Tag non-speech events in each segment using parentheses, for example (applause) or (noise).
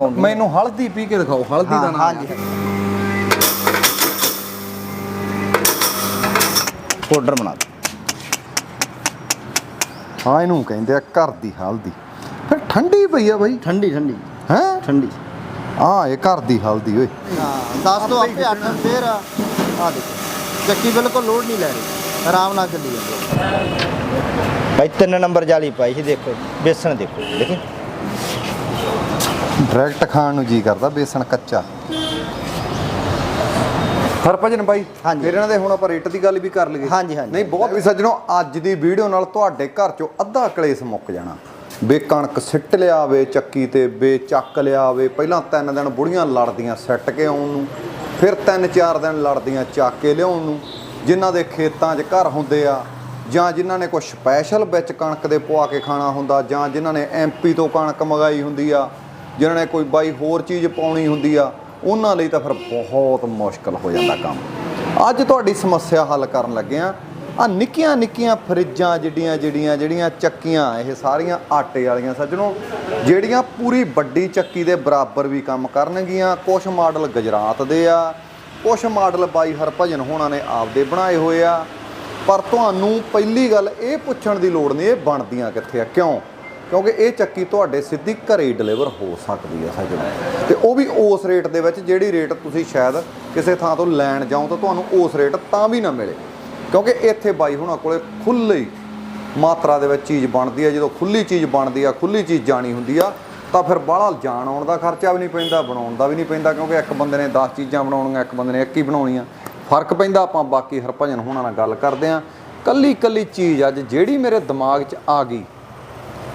ਮੈਨੂੰ ਹਲਦੀ ਪੀ ਕੇ ਦਿਖਾਓ ਹਲਦੀ ਦਾ ਨਾਮ ਹਾਂਜੀ। ਪਾਊਡਰ ਬਣਾ ਦਿਓ। ਹਾਂ ਇਹਨੂੰ ਕਹਿੰਦੇ ਆ ਘਰ ਦੀ ਹਲਦੀ। ਫਿਰ ਠੰਡੀ ਪਈ ਆ ਬਾਈ। ਠੰਡੀ ਠੰਡੀ। ਹੈ? ਠੰਡੀ। ਹਾਂ ਇਹ ਘਰ ਦੀ ਹਲਦੀ ਓਏ। ਹਾਂ 10 ਤੋਂ ਆਪੇ 8 ਫੇਰ ਆ। ਆਹ ਦੇਖੋ ਚੱਕੀ ਬਿਲਕੁਲ ਲੋਡ ਨਹੀਂ ਲੈ ਰਹੀ। ਆਰਾਮ ਨਾਲ ਚੱਲੀ ਜਾਂਦੀ ਹੈ। ਭਾਈ ਤਿੰਨ ਨੰਬਰ ਜਾਲੀ ਪਾਈ ਸੀ ਦੇਖੋ ਬੇਸਣ ਦੇਖੋ ਦੇਖੀ? ਡਾਇਰੈਕਟ ਖਾਣ ਨੂੰ ਜੀ ਕਰਦਾ ਬੇਸਣ ਕੱਚਾ ਹਰਭਜਨ ਬਾਈ ਹਾਂਜੀ। ਫਿਰ ਇਹਨਾਂ ਦੇ ਹੁਣ ਆਪਾਂ ਰੇਟ ਦੀ ਗੱਲ ਵੀ ਕਰ ਲਈਏ ਹਾਂਜੀ, ਹਾਂਜੀ। ਨਹੀਂ ਬਹੁਤ ਵੀ ਸੱਜਣੋ ਅੱਜ ਦੀ ਵੀਡੀਓ ਨਾਲ ਤੁਹਾਡੇ ਘਰ ਚੋਂ ਅੱਧਾ ਕਲੇਸ਼ ਮੁੱਕ ਜਾਣਾ ਬੇ ਕਣਕ ਸਿੱਟ ਲਿਆ ਵੇ ਚੱਕੀ ਤੇ ਬੇ ਚੱਕ ਲਿਆ ਵੇ ਪਹਿਲਾਂ ਤਿੰਨ ਦਿਨ ਬੁੜੀਆਂ ਲੜਦੀਆਂ ਸਿੱਟ ਕੇ ਆਉਣ ਨੂੰ ਫਿਰ ਤਿੰਨ ਚਾਰ ਦਿਨ ਲੜਦੀਆਂ ਚੱਕ ਕੇ ਲਿਆਉਣ ਨੂੰ ਜਿਨ੍ਹਾਂ ਦੇ ਖੇਤਾਂ 'ਚ ਘਰ ਹੁੰਦੇ ਆ ਜਾਂ ਜਿਨ੍ਹਾਂ ਨੇ ਕੁਝ ਸਪੈਸ਼ਲ ਵਿੱਚ ਕਣਕ ਦੇ ਪਵਾ ਕੇ ਖਾਣਾ ਹੁੰਦਾ ਜਾਂ ਜਿਨ੍ਹਾਂ ਨੇ ਐਮਪੀ ਤੋਂ ਕਣਕ ਮੰਗਾਈ ਹੁੰਦੀ ਆ ਜਿਨ੍ਹਾਂ ਨੇ ਕੋਈ ਬਾਈ ਹੋਰ ਚੀਜ਼ ਪਾਉਣੀ ਹੁੰਦੀ ਆ ਉਹਨਾਂ ਲਈ ਤਾਂ ਫਿਰ ਬਹੁਤ ਮੁਸ਼ਕਲ ਹੋ ਜਾਂਦਾ ਕੰਮ। ਅੱਜ ਤੁਹਾਡੀ ਸਮੱਸਿਆ ਹੱਲ ਕਰਨ ਲੱਗੇ ਆ। ਆ ਨਿੱਕੀਆਂ ਨਿੱਕੀਆਂ ਫਰਿੱਜਾਂ ਜਿਹੜੀਆਂ ਜਿਹੜੀਆਂ ਜਿਹੜੀਆਂ ਚੱਕੀਆਂ ਇਹ ਸਾਰੀਆਂ ਆਟੇ ਵਾਲੀਆਂ ਸੱਜਣੋ ਜਿਹੜੀਆਂ ਪੂਰੀ ਵੱਡੀ ਚੱਕੀ ਦੇ ਬਰਾਬਰ ਵੀ ਕੰਮ ਕਰਨਗੀਆਂ। ਕੁਝ ਮਾਡਲ ਗੁਜਰਾਤ ਦੇ ਆ ਕੁਝ ਮਾਡਲ ਬਾਈ ਹਰਭਜਨ ਹੋਣਾ ਨੇ ਆਪਦੇ ਬਣਾਏ ਹੋਏ ਆ। ਪਰ ਤੁਹਾਨੂੰ ਪਹਿਲੀ ਗੱਲ ਇਹ ਪੁੱਛਣ ਦੀ ਲੋੜ ਨਹੀਂ ਇਹ ਬਣਦੀਆਂ ਕਿੱਥੇ ਆ ਕਿਉਂ? ਕਿਉਂਕਿ ਇਹ ਚੱਕੀ ਤੁਹਾਡੇ ਸਿੱਧੀ ਘਰੇ ਡਿਲੀਵਰ ਹੋ ਸਕਦੀ ਹੈ ਸੱਜਣੋ ਤੇ ਉਹ ਵੀ ਉਸ ਰੇਟ ਦੇ ਵਿੱਚ ਜਿਹੜੀ ਰੇਟ ਤੁਸੀਂ ਸ਼ਾਇਦ ਕਿਸੇ ਥਾਂ ਤੋਂ ਲੈਣ ਜਾਓ ਤਾਂ ਤੁਹਾਨੂੰ ਉਸ ਰੇਟ ਤਾਂ ਵੀ ਨਾ ਮਿਲੇ। ਕਿਉਂਕਿ ਇੱਥੇ ਬਾਈ ਹੁਣਾਂ ਕੋਲੇ ਖੁੱਲੀ ਮਾਤਰਾ ਦੇ ਵਿੱਚ ਚੀਜ਼ ਬਣਦੀ ਹੈ। ਜਦੋਂ ਖੁੱਲੀ ਚੀਜ਼ ਬਣਦੀ ਆ ਖੁੱਲੀ ਚੀਜ਼ ਜਾਣੀ ਹੁੰਦੀ ਆ, ਤਾਂ ਫਿਰ ਬਾਹਲਾ ਜਾਣ ਆਉਣ ਦਾ ਖਰਚਾ ਵੀ ਨਹੀਂ ਪੈਂਦਾ, ਬਣਾਉਣ ਦਾ ਵੀ ਨਹੀਂ ਪੈਂਦਾ, ਕਿਉਂਕਿ ਇੱਕ ਬੰਦੇ ਨੇ 10 ਚੀਜ਼ਾਂ ਬਣਾਉਣੀਆਂ, ਇੱਕ ਬੰਦੇ ਨੇ ਇੱਕ ਹੀ ਬਣਾਉਣੀਆਂ। ਫ਼ਰਕ ਪੈਂਦਾ, ਆਪਾਂ ਬਾਕੀ ਹਰਭਜਨ ਹੋਣਾ ਨਾਲ ਗੱਲ ਕਰਦੇ ਆ। ਕੱਲੀ ਕੱਲੀ ਚੀਜ਼ ਅੱਜ ਜਿਹੜੀ ਮੇਰੇ ਦਿਮਾਗ 'ਚ ਆ ਗਈ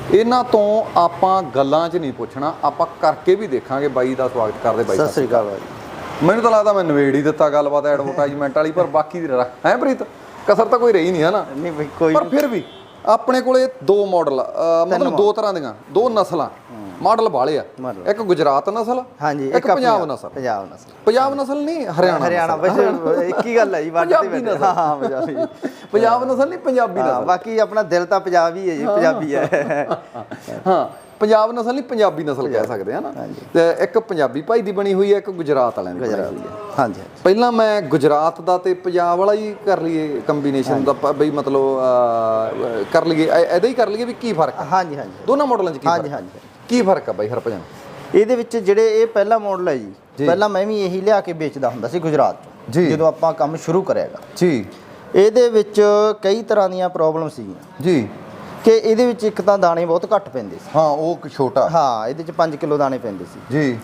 ਇਹਨਾਂ ਤੋਂ ਆਪਾਂ ਗੱਲਾਂ 'ਚ ਨਹੀਂ ਪੁੱਛਣਾ ਆਪਾਂ ਕਰਕੇ ਵੀ ਦੇਖਾਂਗੇ ਬਾਈ ਦਾ ਸਵਾਗਤ ਕਰਦੇ ਬਾਈ ਸਤਿ ਸ੍ਰੀ ਅਕਾਲ ਭਾਈ ਮੈਨੂੰ ਤਾਂ ਲੱਗਦਾ ਮੈਂ ਨਵੇੜ ਹੀ ਦਿੱਤਾ ਗੱਲਬਾਤ ਐਡਵਰਟਾਈਜ਼ਮੈਂਟ ਵਾਲੀ ਪਰ ਬਾਕੀ ਦੀ ਹੈ ਪ੍ਰੀਤ? ਕਸਰ ਤਾਂ ਕੋਈ ਰਹੀ ਨਹੀਂ ਹੈ ਨਾ ਨਹੀਂ ਭਾਈ ਕੋਈ ਪਰ ਫਿਰ ਵੀ ਆਪਣੇ ਕੋਲੇ ਦੋ ਮਾਡਲ ਮਤਲਬ ਦੋ ਤਰ੍ਹਾਂ ਦੀਆਂ ਦੋ ਨਸਲਾਂ। ਮਾਡਲ ਵਾਲੇ ਆ। ਇੱਕ ਗੁਜਰਾਤ ਨਸਲ ਹਾਂਜੀ ਇੱਕ ਪੰਜਾਬ ਨਸਲ। ਪੰਜਾਬ ਨਸਲ। ਪੰਜਾਬ ਨਸਲ ਨਹੀਂ ਹਰਿਆਣਾ ਹਰਿਆਣਾ ਵੈਸੇ ਇੱਕ ਹੀ ਗੱਲ ਹੈ ਜੀ ਵੱਡ ਤੇ। ਹਾਂ ਹਾਂ ਪੰਜਾਬੀ। ਪੰਜਾਬ ਨਸਲ ਨਹੀਂ ਪੰਜਾਬੀ ਹਾਂ ਨਸਲ। ਬਾਕੀ ਆਪਣਾ ਦਿਲ ਤਾਂ ਪੰਜਾਬੀ ਹੈ ਜੀ ਪੰਜਾਬੀ ਹੈ। ਹਾਂ ਪੰਜਾਬ ਨਸਲ ਨਹੀਂ ਪੰਜਾਬੀ ਨਸਲ ਕਹਿ ਸਕਦੇ ਆ ਨਾ। ਤੇ ਇੱਕ ਪੰਜਾਬੀ ਭਾਈ ਦੀ ਬਣੀ ਹੋਈ ਹੈ ਇੱਕ ਗੁਜਰਾਤ ਵਾਲਿਆਂ ਦੀ ਬਣੀ ਹੋਈ ਹੈ। ਹਾਂਜੀ ਹਾਂਜੀ। ਪਹਿਲਾਂ ਮੈਂ ਗੁਜਰਾਤ ਦਾ ਤੇ ਪੰਜਾਬ ਵਾਲਾ ਹੀ ਕਰ ਲਈਏ ਕੰਬੀਨੇਸ਼ਨ ਦਾ ਬਈ ਮਤਲਬ ਕਰ ਲਈਏ ਐਦਾਂ ਹੀ ਕਰ ਲਈਏ ਵੀ ਕੀ ਫ਼ਰਕ ਆ ਹਾਂਜੀ ਹਾਂਜੀ। ਦੋਨਾਂ ਮਾਡਲਾਂ 'ਚ ਕੀ ਹਾਂਜੀ ਫ਼ਰਕ ਆ? ਹਾਂਜੀ। ਕੀ ਫ਼ਰਕ ਆ ਬਾਈ ਹਰਭਜਨ? ਇਹਦੇ ਵਿੱਚ ਜਿਹੜੇ ਇਹ ਪਹਿਲਾ ਮਾਡਲ ਹੈ ਜੀ ਪਹਿਲਾਂ ਮੈਂ ਵੀ ਇਹੀ ਲਿਆ ਕੇ ਵੇਚਦਾ ਹੁੰਦਾ ਸੀ ਗੁਜਰਾਤ ਤੋਂ। ਜਦੋਂ ਆਪਾਂ ਕੰਮ ਸ਼ੁਰੂ ਕਰਿਆਗਾ। ਜੀ। ਇਹਦੇ ਵਿੱਚ ਕਈ ਤਰ੍ਹਾਂ ਦੀਆਂ ਪ੍ਰੋਬਲਮ ਸੀਗੀਆਂ। ਜੀ। ਕਿ ਇਹਦੇ ਵਿੱਚ ਇੱਕ ਤਾਂ ਦਾਣੇ ਬਹੁਤ ਘੱਟ ਪੈਂਦੇ ਸੀ। ਹਾਂ ਉਹ ਇੱਕ ਛੋਟਾ। ਹਾਂ ਇਹਦੇ ਚ 5 ਕਿਲੋ ਦਾਣੇ ਪੈਂਦੇ ਸੀ। ਜੀ।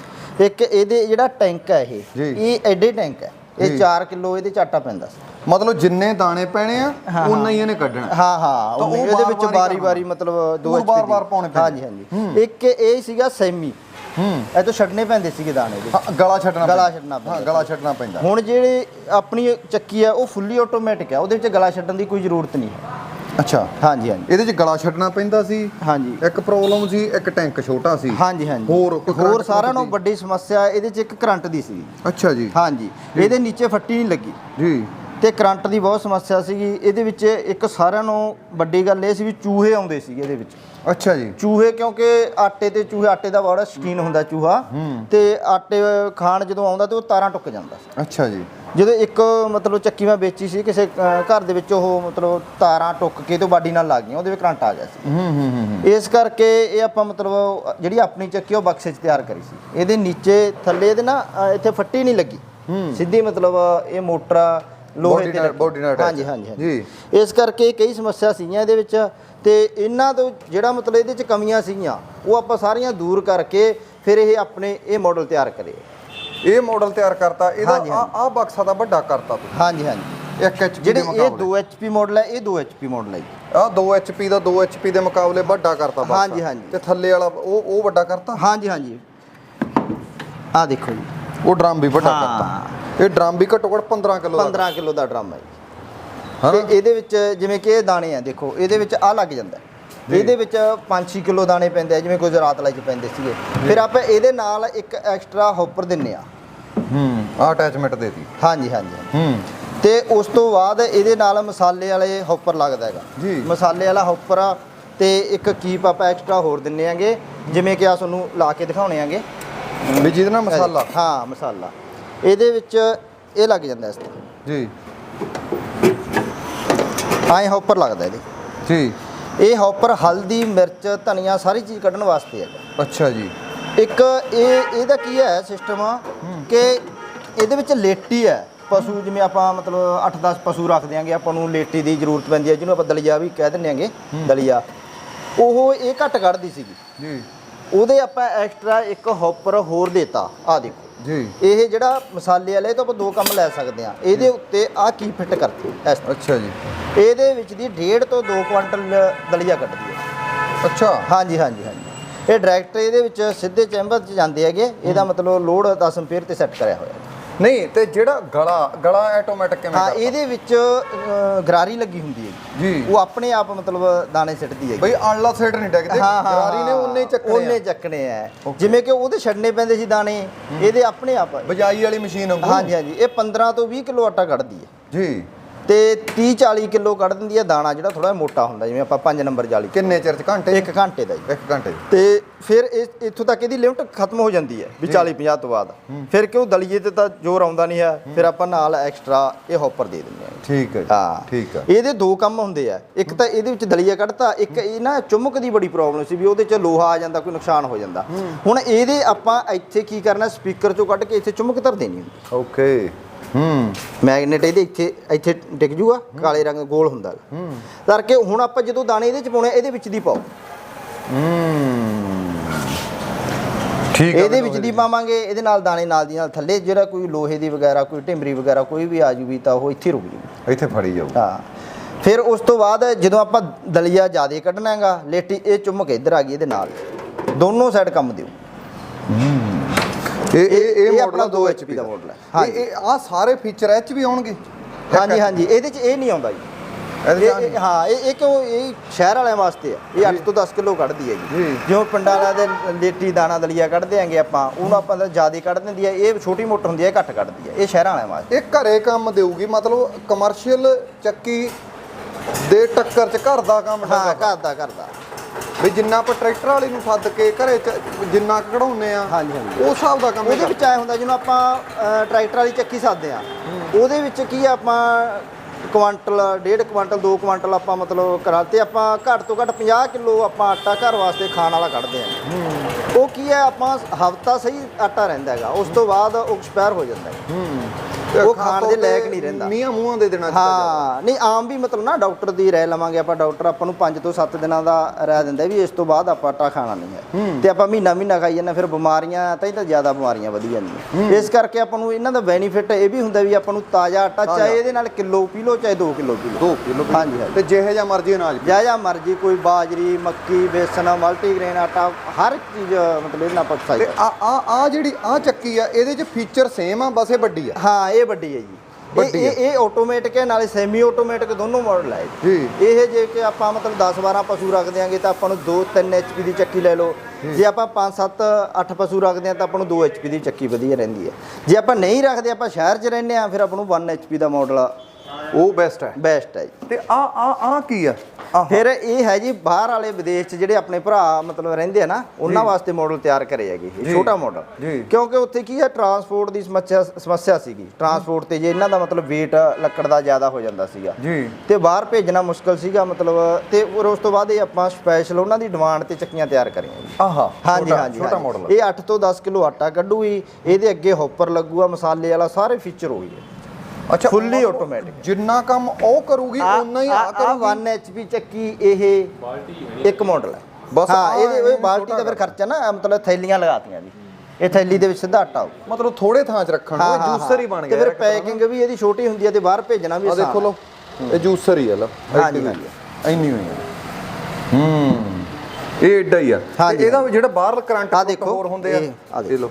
ਇੱਕ ਇਹਦੇ ਜਿਹੜਾ ਟੈਂਕ ਹੈ ਇਹ। ਇਹ ਐਡੇ ਟੈਂਕ ਹੈ। ਇਹ 4 ਕਿਲੋ ਇਹਦੇ ਚ ਆਟਾ ਪੈਂਦਾ ਸੀ। ਮਤਲਬ ਜਿੰਨੇ ਦਾਣੇ ਪੈਣੇ ਆ ਉਨਾ ਹੀ। ਇਹਨੇ ਕੱਢਣਾ। ਹਾਂ ਹਾਂ। ਉਹ ਇਹਦੇ ਵਿੱਚ ਵਾਰ-ਵਾਰ ਵਾਰੀ ਵਾਰੀ ਮਤਲਬ ਦੋ ਵਾਰ-ਵਾਰ ਦੀ। ਪਾਉਣੇ ਪੈਂਦੇ। ਹਾਂਜੀ ਹਾਂਜੀ। ਇੱਕ ਇਹ ਸੀਗਾ ਸੈਮੀ। ਹੂੰ। ਇਹ ਤੋਂ ਛੱਡਨੇ ਪੈਂਦੇ ਸੀਗੇ ਦਾਣੇ ਦੇ। ਗਲਾ ਛੱਡਣਾ ਗਲਾ। ਛੱਡਣਾ ਪੈਂਦਾ ਹਾਂ ਗਲਾ ਛੱਡਣਾ ਪੈਂਦਾ। ਹੁਣ ਜਿਹੜੇ ਆਪਣੀ ਚੱਕੀ ਹੈ ਉਹ ਫੁੱਲੀ ਆਟੋਮੈਟਿਕ ਹੈ ਉਹਦੇ ਵਿੱਚ ਗਲਾ ਛੱਡਣ ਦੀ ਕੋਈ ਜ਼ਰੂਰਤ ਨਹੀਂ। ਹੈ ਅੱਛਾ। ਹਾਂਜੀ ਹਾਂਜੀ। ਇਹਦੇ 'ਚ ਗਲਾ ਛੱਡਣਾ ਪੈਂਦਾ ਸੀ। ਹਾਂਜੀ। ਇੱਕ ਪ੍ਰੋਬਲਮ ਸੀ ਇੱਕ ਟੈਂਕ ਛੋਟਾ ਸੀ। ਹਾਂਜੀ ਹਾਂਜੀ। ਹੋਰ ਹੋਰ ਸਾਰਿਆਂ ਨਾਲੋਂ ਦੀ? ਵੱਡੀ ਸਮੱਸਿਆ ਇਹਦੇ 'ਚ ਇੱਕ ਕਰੰਟ ਦੀ ਸੀ। ਅੱਛਾ ਜੀ। ਹਾਂਜੀ। ਇਹਦੇ ਨੀਚੇ ਫੱਟੀ ਨਹੀਂ ਲੱਗੀ। ਜੀ। ਤੇ ਕਰੰਟ ਦੀ ਬਹੁਤ ਸਮੱਸਿਆ ਸੀਗੀ। ਇਹਦੇ ਵਿੱਚ ਇੱਕ ਸਾਰਿਆਂ ਨੂੰ ਵੱਡੀ ਗੱਲ ਇਹ ਸੀ ਵੀ ਚੂਹੇ ਆਉਂਦੇ ਸੀਗੇ ਇਹਦੇ ਵਿੱਚ। ਅੱਛਾ ਜੀ। ਚੂਹੇ ਕਿਉਂਕਿ ਆਟੇ ਤੇ ਚੂਹੇ ਆਟੇ ਦਾ ਬੜਾ ਸ਼ਕੀਨ ਹੁੰਦਾ ਚੂਹਾ। ਤੇ ਆਟੇ ਖਾਣ ਜਦੋਂ ਆਉਂਦਾ ਤੇ ਉਹ ਤਾਰਾਂ ਟੁੱਕ ਜਾਂਦਾ ਸੀ। ਅੱਛਾ ਜੀ। ਜਦੋਂ ਇੱਕ ਮਤਲਬ ਚੱਕੀ ਮੈਂ ਵੇਚੀ ਸੀ ਕਿਸੇ ਘਰ ਦੇ ਵਿੱਚ ਉਹ ਮਤਲਬ ਤਾਰਾਂ ਟੁੱਕ ਕੇ ਤੇ ਬਾਡੀ ਨਾਲ ਲੱਗ ਗਈਆਂ ਉਹਦੇ ਵਿੱਚ ਕਰੰਟ ਆ ਗਿਆ ਸੀ। ਹੂੰ ਹੂੰ ਹੂੰ ਇਸ ਕਰਕੇ ਇਹ ਆਪਾਂ ਮਤਲਬ ਜਿਹੜੀ ਆਪਣੀ ਚੱਕੀ ਉਹ ਬਕਸੇ 'ਚ ਤਿਆਰ ਕਰੀ ਸੀ। ਇਹਦੇ ਨੀਚੇ ਥੱਲੇ ਇਹਦੇ ਨਾ ਇੱਥੇ ਫੱਟੀ ਨਹੀਂ ਲੱਗੀ। ਸਿੱਧੀ ਮਤਲਬ ਇਹ ਮੋਟਰ ਲੋਹੇ Body ਤੇ ਨਾਲ- ਹਾਂਜੀ। ਹਾਂਜੀ ਜੀ। ਇਸ ਕਰਕੇ ਕਈ ਸਮੱਸਿਆ ਸੀਗੀਆਂ ਇਹਦੇ ਵਿੱਚ ਤੇ ਇਹਨਾਂ ਤੋਂ ਜਿਹੜਾ ਮਤਲਬ ਇਹਦੇ 'ਚ ਕਮੀਆਂ ਸੀਗੀਆਂ ਉਹ ਆਪਾਂ ਸਾਰੀਆਂ ਦੂਰ ਕਰਕੇ ਫਿਰ ਇਹ ਆਪਣੇ ਇਹ ਮਾਡਲ ਤਿਆਰ ਕਰੇ। ਇਹ ਮਾਡਲ ਤਿਆਰ ਕਰਤਾ ਇਹਦਾ ਆ ਆ ਬਕਸਾ ਦਾ ਵੱਡਾ ਕਰਤਾ ਤੂੰ। ਹਾਂਜੀ ਹਾਂਜੀ। ਇੱਕ ਐਚਪੀ ਜਿਹੜੇ ਦੇ ਇਹ ਮੁਕਾਬਲੇ। 2 HP ਮਾਡਲ ਹੈ ਇਹ 2 HP ਮਾਡਲ ਹੈ। ਆ 2 ਐਚਪੀ ਦਾ 2 ਐਚਪੀ ਦੇ ਮੁਕਾਬਲੇ ਵੱਡਾ ਕਰਤਾ ਬਕਸਾ। ਹਾਂਜੀ, ਹਾਂਜੀ। ਤੇ ਥੱਲੇ ਵਾਲਾ ਉਹ ਉਹ ਵੱਡਾ ਕਰਤਾ? ਹਾਂਜੀ ਹਾਂਜੀ। ਆ ਦੇਖੋ ਜੀ। ਉਹ ਡਰਮ ਵੀ ਵੱਡਾ। ਕਰਤਾ। ਇਹ ਡਰਮ ਵੀ ਘੱਟੋ ਘੱਟ 15 ਕਿਲੋ ਦਾ 15 ਕਿਲੋ ਦਾ ਡਰਮ ਹੈ ਹਾਂ। ਤੇ ਇਹਦੇ ਵਿੱਚ ਜਿਵੇਂ ਕਿ ਇਹ ਦਾਣੇ ਆ ਦੇਖੋ ਇਹਦੇ ਵਿੱਚ ਆ ਲੱਗ ਜਾਂਦਾ। ਇਹਦੇ ਵਿੱਚ 5-6 ਕਿਲੋ ਦਾਣੇ ਪੈਂਦੇ ਆ ਜਿਵੇਂ ਗੁਜਰਾਤ ਵਾਲੇ ਚ ਪੈਂਦੇ ਸੀਗੇ। ਫਿਰ ਆਪਾਂ ਇਹਦੇ ਨਾਲ ਇੱਕ ਐਕਸਟਰਾ ਹੋਪਰ ਦਿੰਨੇ ਆ। ਹੂੰ ਆ ਅਟੈਚਮੈਂਟ ਦੇਤੀ। ਹਾਂਜੀ ਹਾਂਜੀ। ਹੂੰ। ਤੇ ਉਸ ਤੋਂ ਬਾਅਦ ਇਹਦੇ ਨਾਲ ਮਸਾਲੇ ਵਾਲੇ ਹੋਪਰ ਲੱਗਦਾ ਹੈਗਾ। ਜੀ। ਮਸਾਲੇ ਵਾਲਾ ਹੋਪਰ ਆ ਤੇ ਇੱਕ ਕੀਪ ਆਪਾਂ ਐਕਸਟਰਾ ਹੋਰ ਦਿੰਨੇ ਆਂਗੇ। ਜਿਵੇਂ ਕਿ ਆ ਤੁਹਾਨੂੰ ਲਾ ਕੇ ਦਿਖਾਉਣੇ ਆਂਗੇ। ਵੀ ਜਿਹਦੇ ਨਾਲ ਮਸਾਲਾ। ਹਾਂ ਮਸਾਲਾ। ਇਹਦੇ ਵਿੱਚ ਇਹ ਲੱਗ ਜਾਂਦਾ ਇਸ ਤਰ੍ਹਾਂ ਜੀ। ਐਂ ਹੌਪਰ ਲੱਗਦਾ ਇਹਦੇ। ਜੀ। ਇਹ ਹੌਪਰ ਹਲਦੀ ਮਿਰਚ ਧਨੀਆ ਸਾਰੀ ਚੀਜ਼ ਕੱਢਣ ਵਾਸਤੇ ਹੈ। ਅੱਛਾ ਜੀ। ਇੱਕ ਇਹ ਇਹਦਾ ਕੀ ਹੈ ਸਿਸਟਮ ਕਿ ਇਹਦੇ ਵਿੱਚ ਲੇਟੀ ਹੈ। ਪਸ਼ੂ ਜਿਵੇਂ ਆਪਾਂ ਮਤਲਬ 8-10 ਪਸ਼ੂ ਰੱਖ ਦਿਆਂਗੇ ਆਪਾਂ ਨੂੰ ਲੇਟੀ ਦੀ ਜ਼ਰੂਰਤ ਪੈਂਦੀ ਹੈ ਜਿਹਨੂੰ ਆਪਾਂ ਦਲੀਆ ਵੀ ਕਹਿ ਦਿੰਦੇ ਆਂਗੇ ਦਲੀਆ। ਉਹ ਇਹ ਘੱਟ ਕੱਢਦੀ ਸੀਗੀ। ਜੀ। ਉਹਦੇ ਆਪਾਂ ਐਕਸਟਰਾ ਇੱਕ ਹੌਪਰ ਹੋਰ ਦੇਤਾ। ਆ ਦੇਖੋ। ਜੀ। ਇਹ ਜਿਹੜਾ ਮਸਾਲੇ ਵਾਲੇ ਇਹ ਤੋਂ ਆਪਾਂ ਦੋ ਕੰਮ ਲੈ ਸਕਦੇ ਆ ਇਹਦੇ ਉੱਤੇ ਆ ਕੀ ਫਿੱਟ ਕਰਤੀ ਇਸ ਤਰ੍ਹਾਂ। ਅੱਛਾ ਜੀ। ਇਹਦੇ ਵਿੱਚ ਦੀ 1.5 ਤੋਂ 2 ਕੁਆਂਟਲ ਦਲੀਆ ਕੱਢਦੀ ਹੈ। ਅੱਛਾ। ਹਾਂਜੀ ਹਾਂਜੀ ਹਾਂਜੀ। ਇਹ ਡਾਇਰੈਕਟ ਇਹਦੇ ਵਿੱਚ ਸਿੱਧੇ ਚੈਂਬਰ 'ਚ ਜਾਂਦੇ ਹੈਗੇ। ਇਹਦਾ ਮਤਲਬ ਲੋਡ 10 ਐਂਪੀਅਰ ਤੇ ਸੈੱਟ ਕਰਿਆ ਹੋਇਆ। ਹੈ। ਨਹੀਂ ਤੇ ਜਿਹੜਾ ਗਲਾ ਗਲਾ ਆਟੋਮੈਟਿਕ ਕਿਵੇਂ ਹਾਂ? ਇਹਦੇ ਵਿੱਚ ਗਰਾਰੀ ਲੱਗੀ ਹੁੰਦੀ ਹੈ ਜੀ। ਉਹ ਆਪਣੇ ਆਪ ਮਤਲਬ ਦਾਣੇ ਸਿੱਟਦੀ ਹੈ ਬਈ ਆਨਲਾ ਸਾਈਡ ਨਹੀਂ ਡਿੱਗਦੇ ਗਰਾਰੀ ਨੇ ਉਹਨੇ ਚੱਕਣੇ ਉਹਨੇ। ਚੱਕਣੇ ਆ। ਜਿਵੇਂ ਕਿ ਉਹਦੇ ਛੱਡਨੇ ਪੈਂਦੇ ਸੀ ਦਾਣੇ ਇਹਦੇ ਆਪਣੇ ਆਪ ਬਜਾਈ ਵਾਲੀ ਮਸ਼ੀਨ ਵਾਂਗੂ? ਹਾਂਜੀ ਹਾਂਜੀ। ਇਹ 15 ਤੋਂ 20 ਕਿਲੋ ਆਟਾ ਕੱਢਦੀ ਹੈ। ਜੀ। ਤੇ 30 40 ਕਿਲੋ ਕੱਢ ਦਿੰਦੀ ਹੈ ਦਾਣਾ ਜਿਹੜਾ ਥੋੜਾ ਮੋਟਾ ਹੁੰਦਾ ਜਿਵੇਂ ਆਪਾਂ 5 ਨੰਬਰ ਜਾਲੀ ਕਿੰਨੇ ਚਿਰ ਚ? ਘੰਟੇ 'ਚ? ਇੱਕ ਘੰਟੇ ਦਾ ਜੀ। ਇੱਕ ਘੰਟੇ 'ਚ। ਤੇ ਫਿਰ ਇਸ ਇੱਥੋਂ ਤੱਕ ਇਹਦੀ ਲਿਮਟ ਖਤਮ ਹੋ ਜਾਂਦੀ ਹੈ ਵੀ 40 50 ਤੋਂ ਬਾਅਦ। ਫਿਰ ਕਿਉਂ ਦਲੀਏ ਤੇ ਤਾਂ ਜ਼ੋਰ ਆਉਂਦਾ ਨਹੀਂ ਹੈ ਫਿਰ ਆਪਾਂ ਨਾਲ ਐਕਸਟਰਾ ਇਹ ਹੌਪਰ ਦੇ ਦਿੰਦੇ ਹਾਂ ਠੀਕ ਹੈ ਹਾਂ। ਠੀਕ ਹੈ। ਇਹਦੇ ਦੋ ਕੰਮ ਹੁੰਦੇ ਆ। ਇੱਕ ਤਾਂ ਇਹਦੇ ਵਿੱਚ ਦਲੀਆ ਕੱਢਤਾ ਇੱਕ ਇਹ ਨਾ ਚੁੰਮਕ ਦੀ ਬੜੀ ਪ੍ਰੋਬਲਮ ਸੀ ਵੀ ਉਹਦੇ ਚ ਲੋਹਾ ਆ ਜਾਂਦਾ ਕੋਈ ਨੁਕਸਾਨ ਹੋ ਜਾਂਦਾ। ਹੁਣ ਇਹਦੇ ਆਪਾਂ ਇੱਥੇ ਕੀ ਕਰਨਾ ਸਪੀਕਰ ਚੋਂ ਕੱਢ ਕੇ ਇੱਥੇ ਚੁੰਮਕ ਧਰ ਦੇਣੀ ਹੁੰਦੀ। ਓਕੇ ਹੂੰ। ਮੈਗਨੇਟ ਇਹਦੇ ਇੱਥੇ ਇੱਥੇ ਟਿਕ ਜੂਗਾ ਕਾਲੇ ਰੰਗ ਗੋਲ ਹੁੰਦਾ ਹੂੰ। ਕਰਕੇ ਹੁਣ ਆਪਾਂ ਜਦੋਂ ਦਾਣੇ ਇਹਦੇ ਚ ਪਾਉਣੇ ਇਹਦੇ ਵਿੱਚ ਦੀ ਪਾਓ। ਹੂੰ। ਠੀਕ ਹੈ ਇਹਦੇ ਵਿੱਚ ਦੀ ਪਾਵਾਂਗੇ ਇਹਦੇ ਨਾਲ ਦਾਣੇ ਨਾਲ ਦੀ ਨਾਲ ਥੱਲੇ ਜਿਹੜਾ ਕੋਈ ਲੋਹੇ ਦੀ ਵਗੈਰਾ ਕੋਈ ਢਿੰਬਰੀ ਵਗੈਰਾ ਕੋਈ ਵੀ ਆ ਜੂਗੀ ਤਾਂ ਉਹ ਇੱਥੇ ਰੁਕ ਜੂਗੀ। ਇੱਥੇ ਫੜੀ ਜਾਊ। ਹਾਂ। ਫਿਰ ਉਸ ਤੋਂ ਬਾਅਦ ਜਦੋਂ ਆਪਾਂ ਦਲੀਆ ਜ਼ਿਆਦਾ ਕੱਢਣਾ ਹੈਗਾ ਲੇਟੀ ਇਹ ਚੁੰਮਕ ਇੱਧਰ ਆ ਗਈ ਇਹਦੇ ਨਾਲ। ਦੋਨੋਂ ਸਾਈਡ ਕੰਮ ਦਿਓ। ਇਹ ਇਹ ਆਪਣਾ ਮਾਡਲ 2 2 HP ਦਾ ਮਾਡਲ ਹੈ ਹਾਂ ਇਹ ਆ ਸਾਰੇ ਫੀਚਰ ਐਚ ਵੀ ਆਉਣਗੇ। ਹਾਂਜੀ ਹਾਂਜੀ। ਇਹਦੇ 'ਚ ਇਹ ਨਹੀਂ ਆਉਂਦਾ ਜੀ। ਇਹ- ਹਾਂ ਇਹ ਇਹ ਕਿਉਂ ਇਹ ਸ਼ਹਿਰ ਵਾਲਿਆਂ ਵਾਸਤੇ ਆ। ਇਹ 8 ਤੋਂ 10 ਕਿਲੋ ਕੱਢਦੀ ਹੈ ਜੀ। ਜੀ। ਜਿਵੇਂ ਪਿੰਡਾਂ ਦੇ ਲੇਟੀ ਦਾਣਾ ਦਲੀਆ ਕੱਢਦੇ ਆਂਗੇ ਆਪਾਂ ਉਹਨੂੰ ਆਪਾਂ ਤਾਂ ਜ਼ਿਆਦਾ ਕੱਢ ਦਿੰਦੀ ਹੈ ਇਹ ਛੋਟੀ ਮੋਟਰ ਹੁੰਦੀ ਹੈ ਘੱਟ ਕੱਢਦੀ ਹੈ ਇਹ ਸ਼ਹਿਰਾਂ ਵਾਲਿਆਂ ਵਾਸਤੇ। ਇਹ ਘਰੇ ਕੰਮ ਦੇਊਗੀ ਮਤਲਬ ਕਮਰਸ਼ੀਅਲ ਚੱਕੀ ਦੇ ਟੱਕਰ ਚ ਘਰ ਦਾ ਕੰਮ ਹਾਂ। ਘਰ ਦਾ ਘਰ ਦਾ। ਵੀ ਜਿੰਨਾ ਆਪਾਂ ਟਰੈਕਟਰ ਵਾਲੀ ਨੂੰ ਸੱਦ ਕੇ ਘਰੇ ਚ ਜਿੰਨਾ ਕੁ ਕਢਾਉਂਦੇ ਆ ਹਾਂਜੀ, ਹਾਂਜੀ। ਉਸ ਹਿਸਾਬ ਦਾ ਕੰਮ ਉਹਦੇ ਵਿੱਚ ਆਇਆ ਹੁੰਦਾ ਜਿਹਨੂੰ ਆਪਾਂ ਟਰੈਕਟਰ ਵਾਲੀ ਚੱਕੀ ਸਾਦੇ ਆ। ਉਹਦੇ ਵਿੱਚ ਕੀ ਆ ਆਪਾਂ ਕੁਆਂਟਲ ਡੇਢ ਕੁਆਂਟਲ 2 ਕੁਆਂਟਲ ਆਪਾਂ ਮਤਲਬ ਕਰਾ ਤੇ ਆਪਾਂ ਘੱਟ ਤੋਂ ਘੱਟ 50 ਕਿਲੋ ਆਪਾਂ ਆਟਾ ਘਰ ਵਾਸਤੇ ਖਾਣ ਵਾਲਾ ਕੱਢਦੇ ਆ। ਉਹ ਕੀ ਹੈ ਆਪਾਂ ਹਫਤਾ ਸਹੀ ਆਟਾ ਰਹਿੰਦਾ ਹੈਗਾ ਉਸ ਤੋਂ ਬਾਅਦ ਉਹ ਐਕਸਪਾਇਰ ਹੋ ਜਾਂਦਾ ਹੈ। ਉਹ ਖਾਣ ਦੇ ਲਾਇਕ ਨਹੀਂ ਰਹਿੰਦਾ। ਮੀਆਂ ਮੂੰਹਾਂ ਦੇ ਦੇਣਾ ਚਾਹੀਦਾ ਹਾਂ ਨਹੀਂ ਆਮ ਵੀ ਮਤਲਬ ਨਾ ਡਾਕਟਰ ਦੀ ਰਾਏ ਲਵਾਂਗੇ ਆਪਾਂ ਡਾਕਟਰ ਆਪਾਂ ਨੂੰ 5 ਤੋਂ 7 ਦਿਨਾਂ ਦਾ ਰਾਏ ਦਿੰਦਾ ਵੀ ਇਸ ਤੋਂ ਬਾਅਦ ਆਪਾਂ ਆਟਾ ਖਾਣਾ ਨਹੀਂ ਹੈ। ਤੇ ਆਪਾਂ ਮਹੀਨਾ ਮਹੀਨਾ ਖਾਈ ਜਾਂਦੇ ਫਿਰ ਬਿਮਾਰੀਆਂ ਤਾਂ ਹੀ ਤਾਂ ਜ਼ਿਆਦਾ ਬਿਮਾਰੀਆਂ ਵਧੀ ਜਾਂਦੀਆਂ। ਇਸ ਕਰਕੇ ਆਪਾਂ ਨੂੰ ਇਹਨਾਂ ਦਾ ਬੈਨੀਫਿਟ ਇਹ ਵੀ ਹੁੰਦਾ ਵੀ ਆਪਾਂ ਨੂੰ ਤਾਜ਼ਾ ਆਟਾ ਚਾਹੇ ਇਹਦੇ ਨਾਲ ਕਿਲੋ ਪੀ ਲਓ ਚਾਹੇ 2 ਕਿਲੋ ਪੀ ਲਓ 2 ਕਿਲੋ ਹਾਂਜੀ ਤੇ ਜਿਹੇ ਜਾਂ ਮਰਜ਼ੀ ਅਨਾਜ ਜਾਂ ਜਾਂ ਮਰਜ਼ੀ ਕੋਈ ਬਾਜਰੀ ਮੱਕੀ ਬੇਸਣ ਮਲਟੀਗ੍ਰੇਨ ਆਟਾ ਹਰ ਚੀਜ਼ ਮਤਲਬ ਇਹਨਾਂ ਖਾਈ ਤੇ ਆ ਆ ਆ ਜਿਹੜੀ ਆ ਚੱਕੀ ਆ ਇਹਦੇ ਚ ਫੀਚਰ ਸੇਮ ਆ ਬਸ ਇਹ ਵੱਡੀ ਆ। ਹਾਂ ਇਹ ਵੱਡੀ ਹੈ ਜੀ। ਇਹ-। ਇਹ ਇਹ ਆਟੋਮੈਟਿਕ ਹੈ ਨਾਲੇ ਸੈਮੀ ਆਟੋਮੈਟਿਕ ਦੋਨੋਂ ਮਾਡਲ ਹੈ। ਜੀ। ਇਹ ਜੇ ਕਿ ਆਪਾਂ ਮਤਲਬ 10 12 ਪਸ਼ੂ ਰੱਖ ਦਿਆਂਗੇ ਤਾਂ ਆਪਾਂ ਨੂੰ 2 3 ਐਚਪੀ ਦੀ ਚੱਕੀ ਲੈ ਲਓ। ਜੇ ਆਪਾਂ 5 7 8 ਪਸ਼ੂ ਰੱਖਦੇ ਆ ਤਾਂ ਆਪਾਂ ਨੂੰ 2 ਐਚਪੀ ਦੀ ਚੱਕੀ ਵਧੀਆ ਰਹਿੰਦੀ ਹੈ। ਜੇ ਆਪਾਂ ਨਹੀਂ ਰੱਖਦੇ ਆਪਾਂ ਸ਼ਹਿਰ 'ਚ ਰਹਿੰਦੇ ਆ ਫਿਰ ਆਪਾਂ ਨੂੰ 1 ਐਚਪੀ ਦਾ ਮਾਡਲ ਉਹ ਬੈਸਟ ਹੈ। ਬੈਸਟ ਹੈ ਜੀ। ਤੇ ਆ ਆ ਆ ਕੀ ਆ? ਫਿਰ ਇਹ ਹੈ ਜੀ ਬਾਹਰ ਵਾਲੇ ਵਿਦੇਸ਼ 'ਚ ਜਿਹੜੇ ਆਪਣੇ ਭਰਾ ਮਤਲਬ ਰਹਿੰਦੇ ਆ ਨਾ ਉਹਨਾਂ ਵਾਸਤੇ ਮਾਡਲ ਤਿਆਰ ਕਰੇ ਹੈਗੇ ਇਹ। ਛੋਟਾ ਮਾਡਲ। ਕਿਉਂਕਿ ਉੱਥੇ ਕੀ ਹੈ ਟਰਾਂਸਪੋਰਟ ਦੀ ਸਮੱਸਿਆ ਸਮੱਸਿਆ ਸੀਗੀ। ਟਰਾਂਸਪੋਰਟ ਤੇ ਜੇ ਇਹਨਾਂ ਦਾ ਮਤਲਬ weight ਲੱਕੜ ਦਾ ਜ਼ਿਆਦਾ ਹੋ ਜਾਂਦਾ ਸੀਗਾ। ਜੀ। ਤੇ ਬਾਹਰ ਭੇਜਣਾ ਮੁਸ਼ਕਲ ਸੀਗਾ ਮਤਲਬ ਤੇ ਉਸ ਤੋਂ ਬਾਅਦ ਇਹ ਆਪਾਂ ਸਪੈਸ਼ਲ ਉਹਨਾਂ ਦੀ ਡਿਮਾਂਡ ਤੇ ਚੱਕੀਆਂ ਤਿਆਰ ਕਰੀਆਂ ਜੀ। ਆਹਾ ਹਾਂਜੀ ਹਾਂਜੀ ਛੋਟਾ। ਮਾਡਲ ਇਹ 8 ਤੋਂ 10 ਕਿਲੋ ਆਟਾ ਕੱਢੂਗੀ ਇਹਦੇ ਅੱਗੇ ਹੌਪਰ ਲੱਗੂਗਾ ਮਸਾਲੇ ਵਾਲਾ ਸਾਰੇ ਫੀਚਰ ਹੋਈ ਹੈ ਅੱਛਾ ਮਤਲਬ automatic। ਜਿੰਨਾ ਕੰਮ ਉਹ ਕਰੂਗੀ ਓਨਾ ਹੀ ਆ ਕਰੂਗੀ। 1 ਐਚਪੀ ਚੱਕੀ ਇਹ ਇੱਕ ਮਾਡਲ ਹੈ। ਬਸ ਹਾਂ ਇਹਦੇ ਇਹ ਬਾਲਟੀ ਦਾ ਫਿਰ ਖਰਚਾ ਨਾ ਮਤਲਬ ਥੈਲੀਆਂ ਲਗਾਤੀਆਂ ਜੀ। ਇਹ ਥੈਲੀ ਦੇ ਵਿੱਚ ਸਿੱਧਾ ਆਟਾ ਆਊ। ਮਤਲਬ ਥੋੜੇ ਥਾਂ 'ਚ ਰੱਖਣ ਨੂੰ ਜੂਸਰ ਹੀ ਬਣ ਗਿਆ ਤੇ ਫਿਰ। ਪੈਕਿੰਗ ਵੀ ਇਹਦੀ ਛੋਟੀ ਹੁੰਦੀ ਹੈ ਤੇ ਬਾਹਰ ਭੇਜਣਾ ਵੀ ਆ ਆਸਾਨ ਦੇਖੋ ਲੋ ਇਹ ਜੂਸਰ ਹੀ ਆ ਲੋ ਆ ਇੰਨੀ ਹੋਈ ਆ ਹੂੰ ਇਹ ਏਡਾ ਹੀ ਆ। ਇਹਦਾ ਜਿਹੜਾ ਬਾਹਰ ਕਰੰਟ ਹੋਰ ਹੁੰਦੇ ਆ ਇਹ- ਲੋ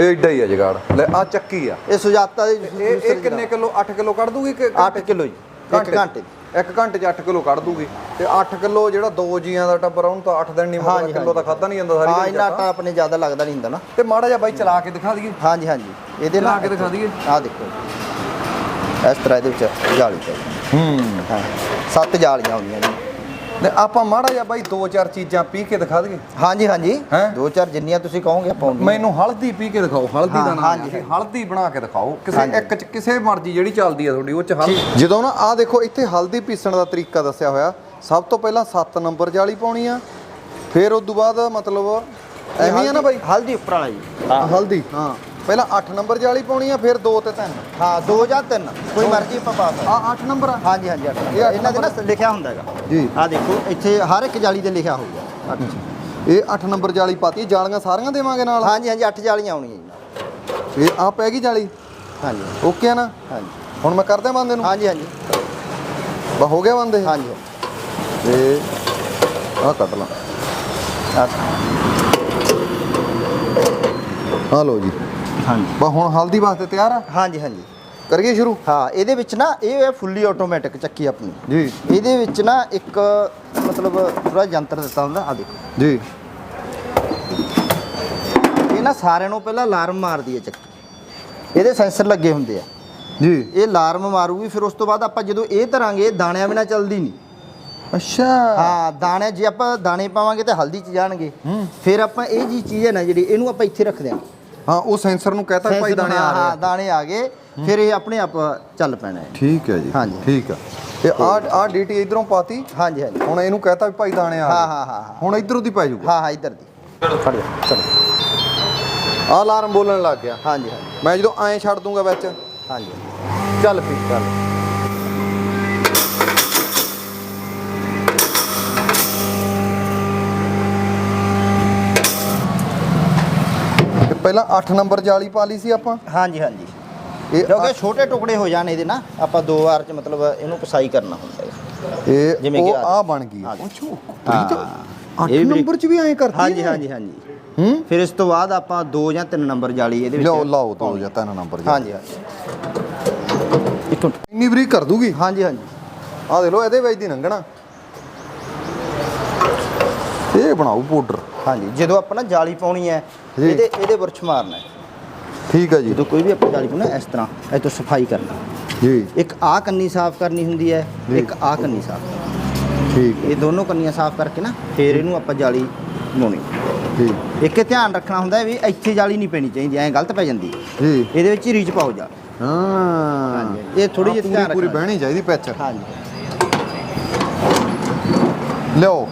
ਏਡਾ ਹੀ ਆ ਜਗਾੜ। ਲੈ ਆ ਚੱਕੀ ਆ। ਇਹ ਸੁਜਾਤਾ ਦੀ ਇਹ ਇਹ ਕਿੰਨੇ ਕਿਲੋ 8 ਕਿਲੋ ਕੱਢ ਦੂਗੀ ਕਿ 8 ਕਿਲੋ ਜੀ ਇੱਕ ਘੰਟੇ ਦੀ। ਇੱਕ ਘੰਟੇ 'ਚ 8 ਕਿਲੋ ਕੱਢ ਦੂਗੀ। ਤੇ 8 ਕਿਲੋ ਜਿਹੜਾ ਦੋ ਜੀਆਂ ਦਾ ਟੱਬਰ ਉਹਨੂੰ ਤਾਂ 8 ਦਿਨ ਨਹੀਂ ਮੁੱਕਦਾ ਕਿਲੋ ਤਾਂ ਖਾਦਾ ਨਹੀਂ ਜਾਂਦਾ ਹਾਂ ਸਾਰੀ ਇੰਨਾ ਆਟਾ ਆਪਣੇ ਜ਼ਿਆਦਾ ਲੱਗਦਾ ਨਹੀਂ ਹੁੰਦਾ ਨਾ। ਤੇ ਮਾੜਾ ਜਿਹਾ ਬਾਈ ਚਲਾ ਕੇ ਦਿਖਾ ਦਈਏ। ਹਾਂਜੀ ਹਾਂਜੀ। ਇਹਦੇ ਲਾ ਨਾਲ ਕੇ ਦਿਖਾ ਦਈਏ। ਆਹ ਦੇਖੋ। ਇਸ ਤਰ੍ਹਾਂ ਇਹਦੇ ਵਿੱਚ ਜਾਲੀ ਚਾਹੀਦੀ ਹੂੰ। ਹਾਂ। ਸੱਤ ਜਾਲੀਆਂ ਹੁੰਦੀਆਂ ਜੀ। ਤੇ ਆਪਾਂ ਮਾੜਾ ਜਿਹਾ ਬਾਈ ਦੋ ਚਾਰ ਚੀਜ਼ਾਂ ਪੀ ਕੇ ਦਿਖਾ ਦਈਏ। ਹਾਂਜੀ ਹਾਂਜੀ। ਹੈਂ? ਦੋ ਚਾਰ ਜਿੰਨੀਆਂ ਤੁਸੀਂ ਕਹੋਗੇ ਆਪਾਂ ਉਨੀਆਂ। ਮੈਨੂੰ ਹਲਦੀ ਪੀ ਕੇ ਦਿਖਾਓ ਹਲਦੀ ਹਾਂ, ਦਾ ਨਾਮ ਹਾਂਜੀ। ਹਲਦੀ ਬਣਾ ਕੇ ਦਿਖਾਓ। ਕਿਸੇ ਹਾਂਜੀ। ਇੱਕ ਚ ਕਿਸੇ ਮਰਜ਼ੀ ਜਿਹੜੀ ਚੱਲਦੀ ਆ ਤੁਹਾਡੀ ਉਹ ਚ ਹਲਦੀ। ਜਦੋਂ ਨਾ ਆ ਦੇਖੋ ਇੱਥੇ ਹਲਦੀ ਪੀਸਣ ਦਾ ਤਰੀਕਾ ਦੱਸਿਆ ਹੋਇਆ ਸਭ ਤੋਂ ਪਹਿਲਾਂ 7 ਨੰਬਰ ਜਾਲੀ ਪਾਉਣੀ ਆ ਫਿਰ ਉਸ ਤੋਂ ਬਾਅਦ ਮਤਲਬ ਐਵੇਂ ਆ ਨਾ ਬਾਈ। ਹਲਦੀ ਉੱਪਰ ਵਾਲਾ ਜੀ। ਹਲਦੀ। ਹਾਂ। ਪਹਿਲਾਂ 8 ਨੰਬਰ ਜਾਲੀ ਪਾਉਣੀ ਆ ਫਿਰ 2 ਤੇ 3 ਹਾਂ ਦੋ ਜਾਂ ਤਿੰਨ। ਕੋਈ ਮਰਜ਼ੀ ਆਪਾਂ ਪਾ ਸਕਦੇ ਆ 8 ਨੰਬਰ ਆ? ਹਾਂਜੀ ਹਾਂਜੀ ਅੱਠ ਨੰਬਰ। ਇਹ ਅੱਠ ਇਹਨਾਂ ਦੇ ਨਾ? ਲਿਖਿਆ ਹੁੰਦਾ ਹੈਗਾ। ਜੀ। ਆ ਦੇਖੋ ਇੱਥੇ ਹਰ ਇੱਕ ਜਾਲੀ ਤੇ ਲਿਖਿਆ ਹੋਊਗਾ। ਅੱਠ। ਇਹ 8 ਨੰਬਰ ਜਾਲੀ ਪਾਤੀ ਜਾਲੀਆਂ ਸਾਰੀਆਂ ਦੇਵਾਂਗੇ ਨਾਲ? ਹਾਂਜੀ ਹਾਂਜੀ ਅੱਠ ਜਾਲੀਆਂ ਆਉਣੀਆਂ ਜੀ ਇਹ ਆ ਪੈ ਗਈ ਜਾਲੀ? ਹਾਂਜੀ। ਓਕੇ ਆ ਨਾ? ਹਾਂਜੀ। ਹੁਣ ਮੈਂ ਕਰਦਾ ਬੰਦੇ ਨੂੰ? ਹਾਂਜੀ ਹਾਂਜੀ। ਬਾ ਹੋ ਗਿਆ ਬੰਦੇ? ਹਾਂਜੀ। ਤੇ ਆ ਕੱਟ ਲਾਂ। ਅੱਠ। ਆ ਲਓ ਜੀ। ਹਾਂਜੀ। ਬਾ ਹੁਣ ਹਲਦੀ ਵਾਸਤੇ ਤਿਆਰ ਆ? ਹਾਂਜੀ ਹਾਂਜੀ। ਕਰੀਏ ਸ਼ੁਰੂ? ਹਾਂ ਇਹਦੇ ਵਿੱਚ ਨਾ ਇਹ ਹੈ ਫੁੱਲੀ ਆਟੋਮੈਟਿਕ ਚੱਕੀ ਆਪਣੀ। ਜੀ। ਇਹਦੇ ਵਿੱਚ ਨਾ ਇੱਕ ਮਤਲਬ ਪੂਰਾ ਯੰਤਰ ਦਿੱਤਾ ਹੁੰਦਾ ਆ ਦੇਖੋ। ਜੀ। ਇਹ ਨਾ ਸਾਰਿਆਂ ਨੂੰ ਪਹਿਲਾਂ ਅਲਾਰਮ ਮਾਰਦੀ ਹੈ ਚੱਕੀ। ਇਹਦੇ ਸੈਂਸਰ ਲੱਗੇ ਹੁੰਦੇ ਆ। ਜੀ। ਇਹ ਅਲਾਰਮ ਮਾਰੂਗੀ ਫਿਰ ਉਸ ਤੋਂ ਬਾਅਦ ਆਪਾਂ ਜਦੋਂ ਇਹ ਧਰਾਂਗੇ ਦਾਣਿਆਂ ਬਿਨਾ ਚੱਲਦੀ ਨਹੀਂ। ਅੱਛਾ। ਹਾਂ ਦਾਣੇ ਜੇ ਆਪਾਂ ਦਾਣੇ ਪਾਵਾਂਗੇ ਤਾਂ ਹਲਦੀ ਚ ਜਾਣਗੇ। ਫਿਰ ਆਪਾਂ ਇਹ ਜੀ ਚੀਜ਼ ਹੈ ਨਾ ਜਿਹੜੀ ਇਹਨੂੰ ਆਪਾਂ ਇੱਥੇ ਰੱਖ ਦਿਆਂਗੇ ਹਾਂ ਉਹ ਸੈਂਸਰ ਨੂੰ ਕਹਤਾ ਭਾਈ ਦਾਣੇ ਆ ਰਹੇ ਹਾਂ ਆ। ਦਾਣੇ ਆ ਗਏ। ਫਿਰ ਇਹ ਆਪਣੇ ਆਪ ਚੱਲ ਪੈਣਾ ਹੈ। ਠੀਕ ਹੈ ਜੀ ਹਾਂਜੀ। ਠੀਕ ਆ। ਤੇ ਆ ਆ ਡੀਟੀ ਇਧਰੋਂ ਪਾਤੀ। ਹਾਂਜੀ ਹਾਂਜੀ। ਹੁਣ ਇਹਨੂੰ ਕਹਤਾ ਵੀ ਭਾਈ ਦਾਣੇ ਆ ਹਾਂ। ਹਾਂ, ਹਾਂ, ਹਾਂ। ਹੁਣ ਇਧਰੋਂ ਦੀ ਪੈ ਜਾਊਗਾ। ਹਾਂ ਹਾਂ ਇੱਧਰ ਦੀ। ਫੜ ਜਾ ਚਲੋ ਆ ਅਲਾਰਮ ਬੋਲਣ ਲੱਗ ਗਿਆ। ਹਾਂਜੀ ਹਾਂਜੀ। ਮੈਂ ਜਦੋਂ ਐਂ ਛੱਡ ਦੂੰਗਾ ਵਿੱਚ। ਹਾਂਜੀ। ਚੱਲ ਪੀ ਚੱਲ। ਪਹਿਲਾਂ 8 ਨੰਬਰ ਜਾਲੀ ਪਾ ਲਈ ਸੀ ਆਪਾਂ? ਹਾਂਜੀ ਹਾਂਜੀ। ਇਹ ਕਿਉਂਕਿ ਛੋਟੇ ਟੁਕੜੇ ਹੋ ਜਾਣ ਇਹਦੇ ਨਾ ਆਪਾਂ ਦੋ ਵਾਰ ਚ ਮਤਲਬ ਇਹਨੂੰ ਪਸਾਈ ਕਰਨਾ ਹੁੰਦਾ ਹੈ। ਇਹ ਉਹ ਆ- ਬਣ ਗਈ। ਅੱਛਾ ਹਾਂ। 8 ਇਹ ਵੀ ਨੰਬਰ ਚ ਵੀ ਐਂ ਕਰਤੀ ਹਾਂਜੀ ਹੈ? ਹਾਂਜੀ ਹਾਂਜੀ। ਹੂੰ? ਫਿਰ ਇਸ ਤੋਂ ਬਾਅਦ ਆਪਾਂ ਦੋ ਜਾਂ ਤਿੰਨ ਨੰਬਰ ਜਾਲੀ ਇਹਦੇ ਵਿੱਚ ਲਓ ਲਾਓ ਦੋ ਜਾਂ ਤਿੰਨ ਨੰਬਰ ਜਾਲੀ। ਹਾਂਜੀ ਹਾਂਜੀ। ਇੱਕ ਇੰਨੀ ਬਰੀਕ ਕਰ ਦੂਗੀ? ਹਾਂਜੀ ਹਾਂਜੀ। ਆ ਦੇਖ ਲਓ ਇਹਦੇ ਵਿੱਚ ਦੀ ਲੰਘਣਾ ਇਹ ਬਣਾਉ ਪਾਊਡਰ ਹਾਂਜੀ ਜਦੋਂ ਆਪਾਂ ਨਾ ਜਾਲੀ ਪਾਉਣੀ ਹੈ ਜੀ। ਇਹਦੇ ਇਹਦੇ ਬੁਰਸ਼ ਮਾਰਨਾ ਹੈ। ਠੀਕ ਹੈ ਜੀ। ਜਦੋਂ ਕੋਈ ਵੀ ਆਪਾਂ ਜਾਲੀ ਪਾਉਣਾ ਇਸ ਤਰ੍ਹਾਂ ਇਹ ਤੋਂ ਸਫ਼ਾਈ ਕਰਨਾ। ਜੀ। ਇੱਕ ਆ ਕੰਨੀ ਸਾਫ਼ ਕਰਨੀ ਹੁੰਦੀ ਹੈ ਜੀ। ਇੱਕ ਆ ਕੰਨੀ ਸਾਫ਼। ਠੀਕ। ਇਹ ਦੋਨੋਂ ਕੰਨੀਆਂ ਸਾਫ਼ ਕਰਕੇ ਨਾ ਫਿਰ ਇਹਨੂੰ ਆਪਾਂ ਜਾਲੀ ਲਾਉਣੀ ਠੀਕ ਇੱਕ ਧਿਆਨ ਰੱਖਣਾ ਹੁੰਦਾ ਵੀ ਇੱਥੇ ਜਾਲੀ ਨਹੀਂ ਪੈਣੀ ਚਾਹੀਦੀ ਐਂ ਗਲਤ ਪੈ ਜਾਂਦੀ ਜੀ। ਇਹਦੇ ਵਿੱਚ ਹੀ ਰੀਚ ਪਾਓ ਜਾ। ਹਾਂ। ਇਹ ਥੋੜੀ ਜਿਹੀ ਧਿਆਨ ਪੂਰੀ ਬਹਿਣੀ ਚਾਹੀਦੀ ਪਿੱਚ ਹਾਂਜੀ। ਲਿਓ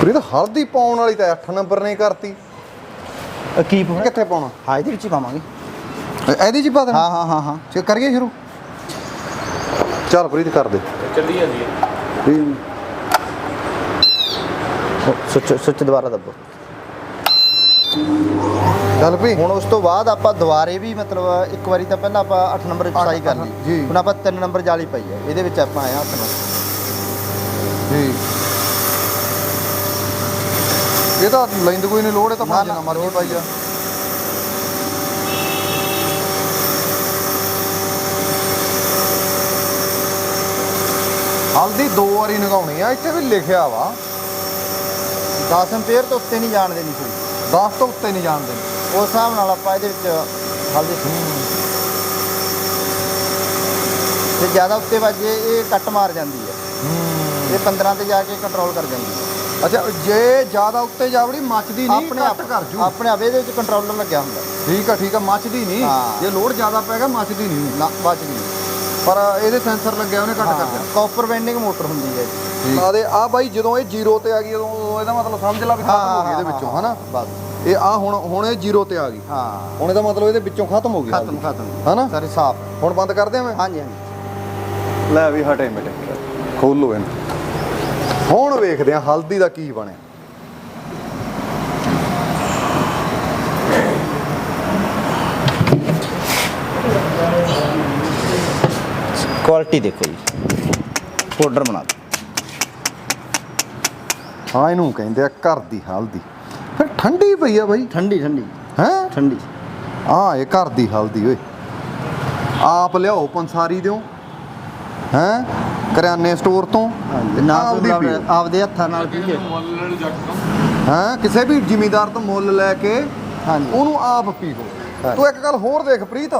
ਪ੍ਰੀਤ ਹਲਦੀ ਪਾਉਣ ਵਾਲੀ ਤਾਂ 8 ਨੰਬਰ ਨੇ ਕਰਤੀ। ਅ, ਕੀ ਪਾਉਣਾ? ਕਿੱਥੇ ਪਾਉਣਾ? ਹਾਂ ਇਹਦੇ ਵਿੱਚ ਹੀ ਪਾਵਾਂਗੇ। ਇਹ- ਇਹਦੇ ਚ ਹੀ ਪਾ ਦੇਣਾ? ਹਾਂ ਹਾਂ ਹਾਂ ਹਾਂ। ਚੈੱਕ ਕਰੀਏ ਸ਼ੁਰੂ। ਚੱਲ ਪ੍ਰੀਤ ਕਰ ਦੇ। ਚੱਲੀ ਜਾਂਦੀ ਹੈ। ਸੁੱਚ ਸੁੱਚ ਦੁਬਾਰਾ ਦੱਬੋ। ਚੱਲ ਪਈ ਹੁਣ ਉਸ ਤੋਂ ਬਾਅਦ ਆਪਾਂ ਦੁਬਾਰੇ ਵੀ ਮਤਲਬ ਇੱਕ ਵਾਰੀ ਤਾਂ ਪਹਿਲਾਂ ਆਪਾਂ 8 ਨੰਬਰ ਦੀ ਪਸਾਈ ਕਰ ਲਈ। ਜੀ। ਹੁਣ ਆਪਾਂ 3 ਨੰਬਰ ਜਾਲੀ ਪਾਈ ਹੈ। ਇਹਦੇ ਵਿੱਚ ਆਪਾਂ ਆਇਆ 8 ਨੰਬਰ। ਜੀ। ਇਹ ਤਾਂ ਲੈਂਦ ਕੋਈ ਨਹੀਂ ਲੋੜ ਇਹ ਤਾਂ ਪੰਜ ਨਾ, ਲੋੜ ਪਾਈ ਆ। ਹਲਦੀ ਦੋ ਵਾਰੀ ਨਗਾਉਣੀ ਆ ਇੱਥੇ ਵੀ ਲਿਖਿਆ ਵਾ। 10 ਐਂਪੀਅਰ ਤੋਂ ਉੱਤੇ ਨਹੀਂ ਜਾਣ ਦੇਣੀ ਕੋਈ। 10 ਤੋਂ ਉੱਤੇ ਨਹੀਂ ਜਾਣਦੇ ਉਸ ਹਿਸਾਬ ਨਾਲ ਆਪਾਂ ਇਹਦੇ ਵਿੱਚ ਹਲਦੀ ਜੇ ਜ਼ਿਆਦਾ ਉੱਤੇ ਵੱਜੇ ਇਹ ਕੱਟ ਮਾਰ ਜਾਂਦੀ ਹੈ। ਇਹ 15 ਤੇ ਜਾ ਕੇ ਕੰਟਰੋਲ ਕਰ ਜਾਂਦੀ ਹੈ। ਅੱਛਾ ਜੇ ਜ਼ਿਆਦਾ ਉੱਤੇ ਜਾਵੜੀ ਮੱਚਦੀ ਨਹੀਂ ਆਪਣੇ ਆਪ ਕਰ ਜੂ। ਆਪਣੇ ਆਪ ਇਹਦੇ ਵਿੱਚ ਕੰਟਰੋਲਰ ਲੱਗਿਆ ਹੁੰਦਾ। ਠੀਕ ਆ ਠੀਕ ਆ ਮੱਚਦੀ ਨਹੀਂ। ਹਾਂ। ਜੇ ਲੋਡ ਜ਼ਿਆਦਾ ਪੈਗਾ ਮੱਚਦੀ ਨਹੀਂ। ਨਾ ਵੱਜਦੀ ਪਰ ਇਹਦੇ ਸੈਂਸਰ ਲੱਗਿਆ ਉਹਨੇ ਘੱਟ ਕਰ ਕਾਪਰ ਵੈਂਡਿੰਗ ਮੋਟਰ ਹੁੰਦੀ ਹੈ ਜੀ। ਆ ਦੇ ਆ ਬਾਈ ਜਦੋਂ ਇਹ ਜ਼ੀਰੋ ਤੇ ਆ ਗਈ ਉਦੋਂ ਇਹਦਾ ਮਤਲਬ ਸਮਝ ਲਾ ਵੀ ਖਤਮ ਹੋ ਗਈ ਇਹਦੇ ਵਿੱਚੋਂ ਹਨਾ? ਬਸ। ਇਹ ਆ ਹੁਣ ਹੁਣ ਇਹ ਜ਼ੀਰੋ ਤੇ ਆ ਗਈ। ਹਾਂ। ਹੁਣ ਇਹਦਾ ਮਤਲਬ ਇਹਦੇ ਵਿੱਚੋਂ ਖਤਮ ਹੋ ਗਈ ਖਤਮ ਖਤਮ। ਹਨਾ? ਸਾਰੇ ਸਾਫ਼। ਹੁਣ ਬੰਦ ਕਰਦੇ ਆ ਮੈਂ? ਹਾਂਜੀ ਹਾਂਜੀ। ਲੈ ਵੀ ਹਟੇ ਮਿਟੇ। ਖੋਲੋ ਇਹਨੂੰ। ਹੁਣ ਵੇਖਦੇ ਆ ਹਲਦੀ ਦਾ ਕੀ ਬਣਿਆ। ਕੁਆਲਿਟੀ ਦੇਖੋ ਜੀ। ਪਾਊਡਰ ਬਣਾ ਹਾਂ ਇਹਨੂੰ ਕਹਿੰਦੇ ਆ ਘਰ ਦੀ ਹਲਦੀ। ਫਿਰ ਠੰਡੀ ਪਈ ਆ ਬਾਈ। ਠੰਡੀ ਠੰਡੀ। ਹੈ? ਠੰਡੀ। ਆ ਇਹ ਘਰ ਦੀ ਹਲਦੀ ਓਏ। ਆਪ ਲਿਆਓ ਪੰਸਾਰੀ ਦਿਓ। ਹੈ? ਕਰਿਆਨੇ ਸਟੋਰ ਤੋਂ? ਨਾ ਆਪਦੀ ਪੀਓ। ਆਪਦੇ ਹੱਥਾਂ ਨਾਲ ਪੀਏ ਹਾਂ? ਕਿਸੇ ਵੀ ਜ਼ਿਮੀਦਾਰ ਤੋਂ ਮੁੱਲ ਲੈ ਕੇ ਹਾਂਜੀ। ਉਹਨੂੰ ਆਪ ਪੀਓ ਹਾਂਜੀ। ਤੂੰ ਇੱਕ ਗੱਲ ਹੋਰ ਦੇਖ ਪ੍ਰੀਤ।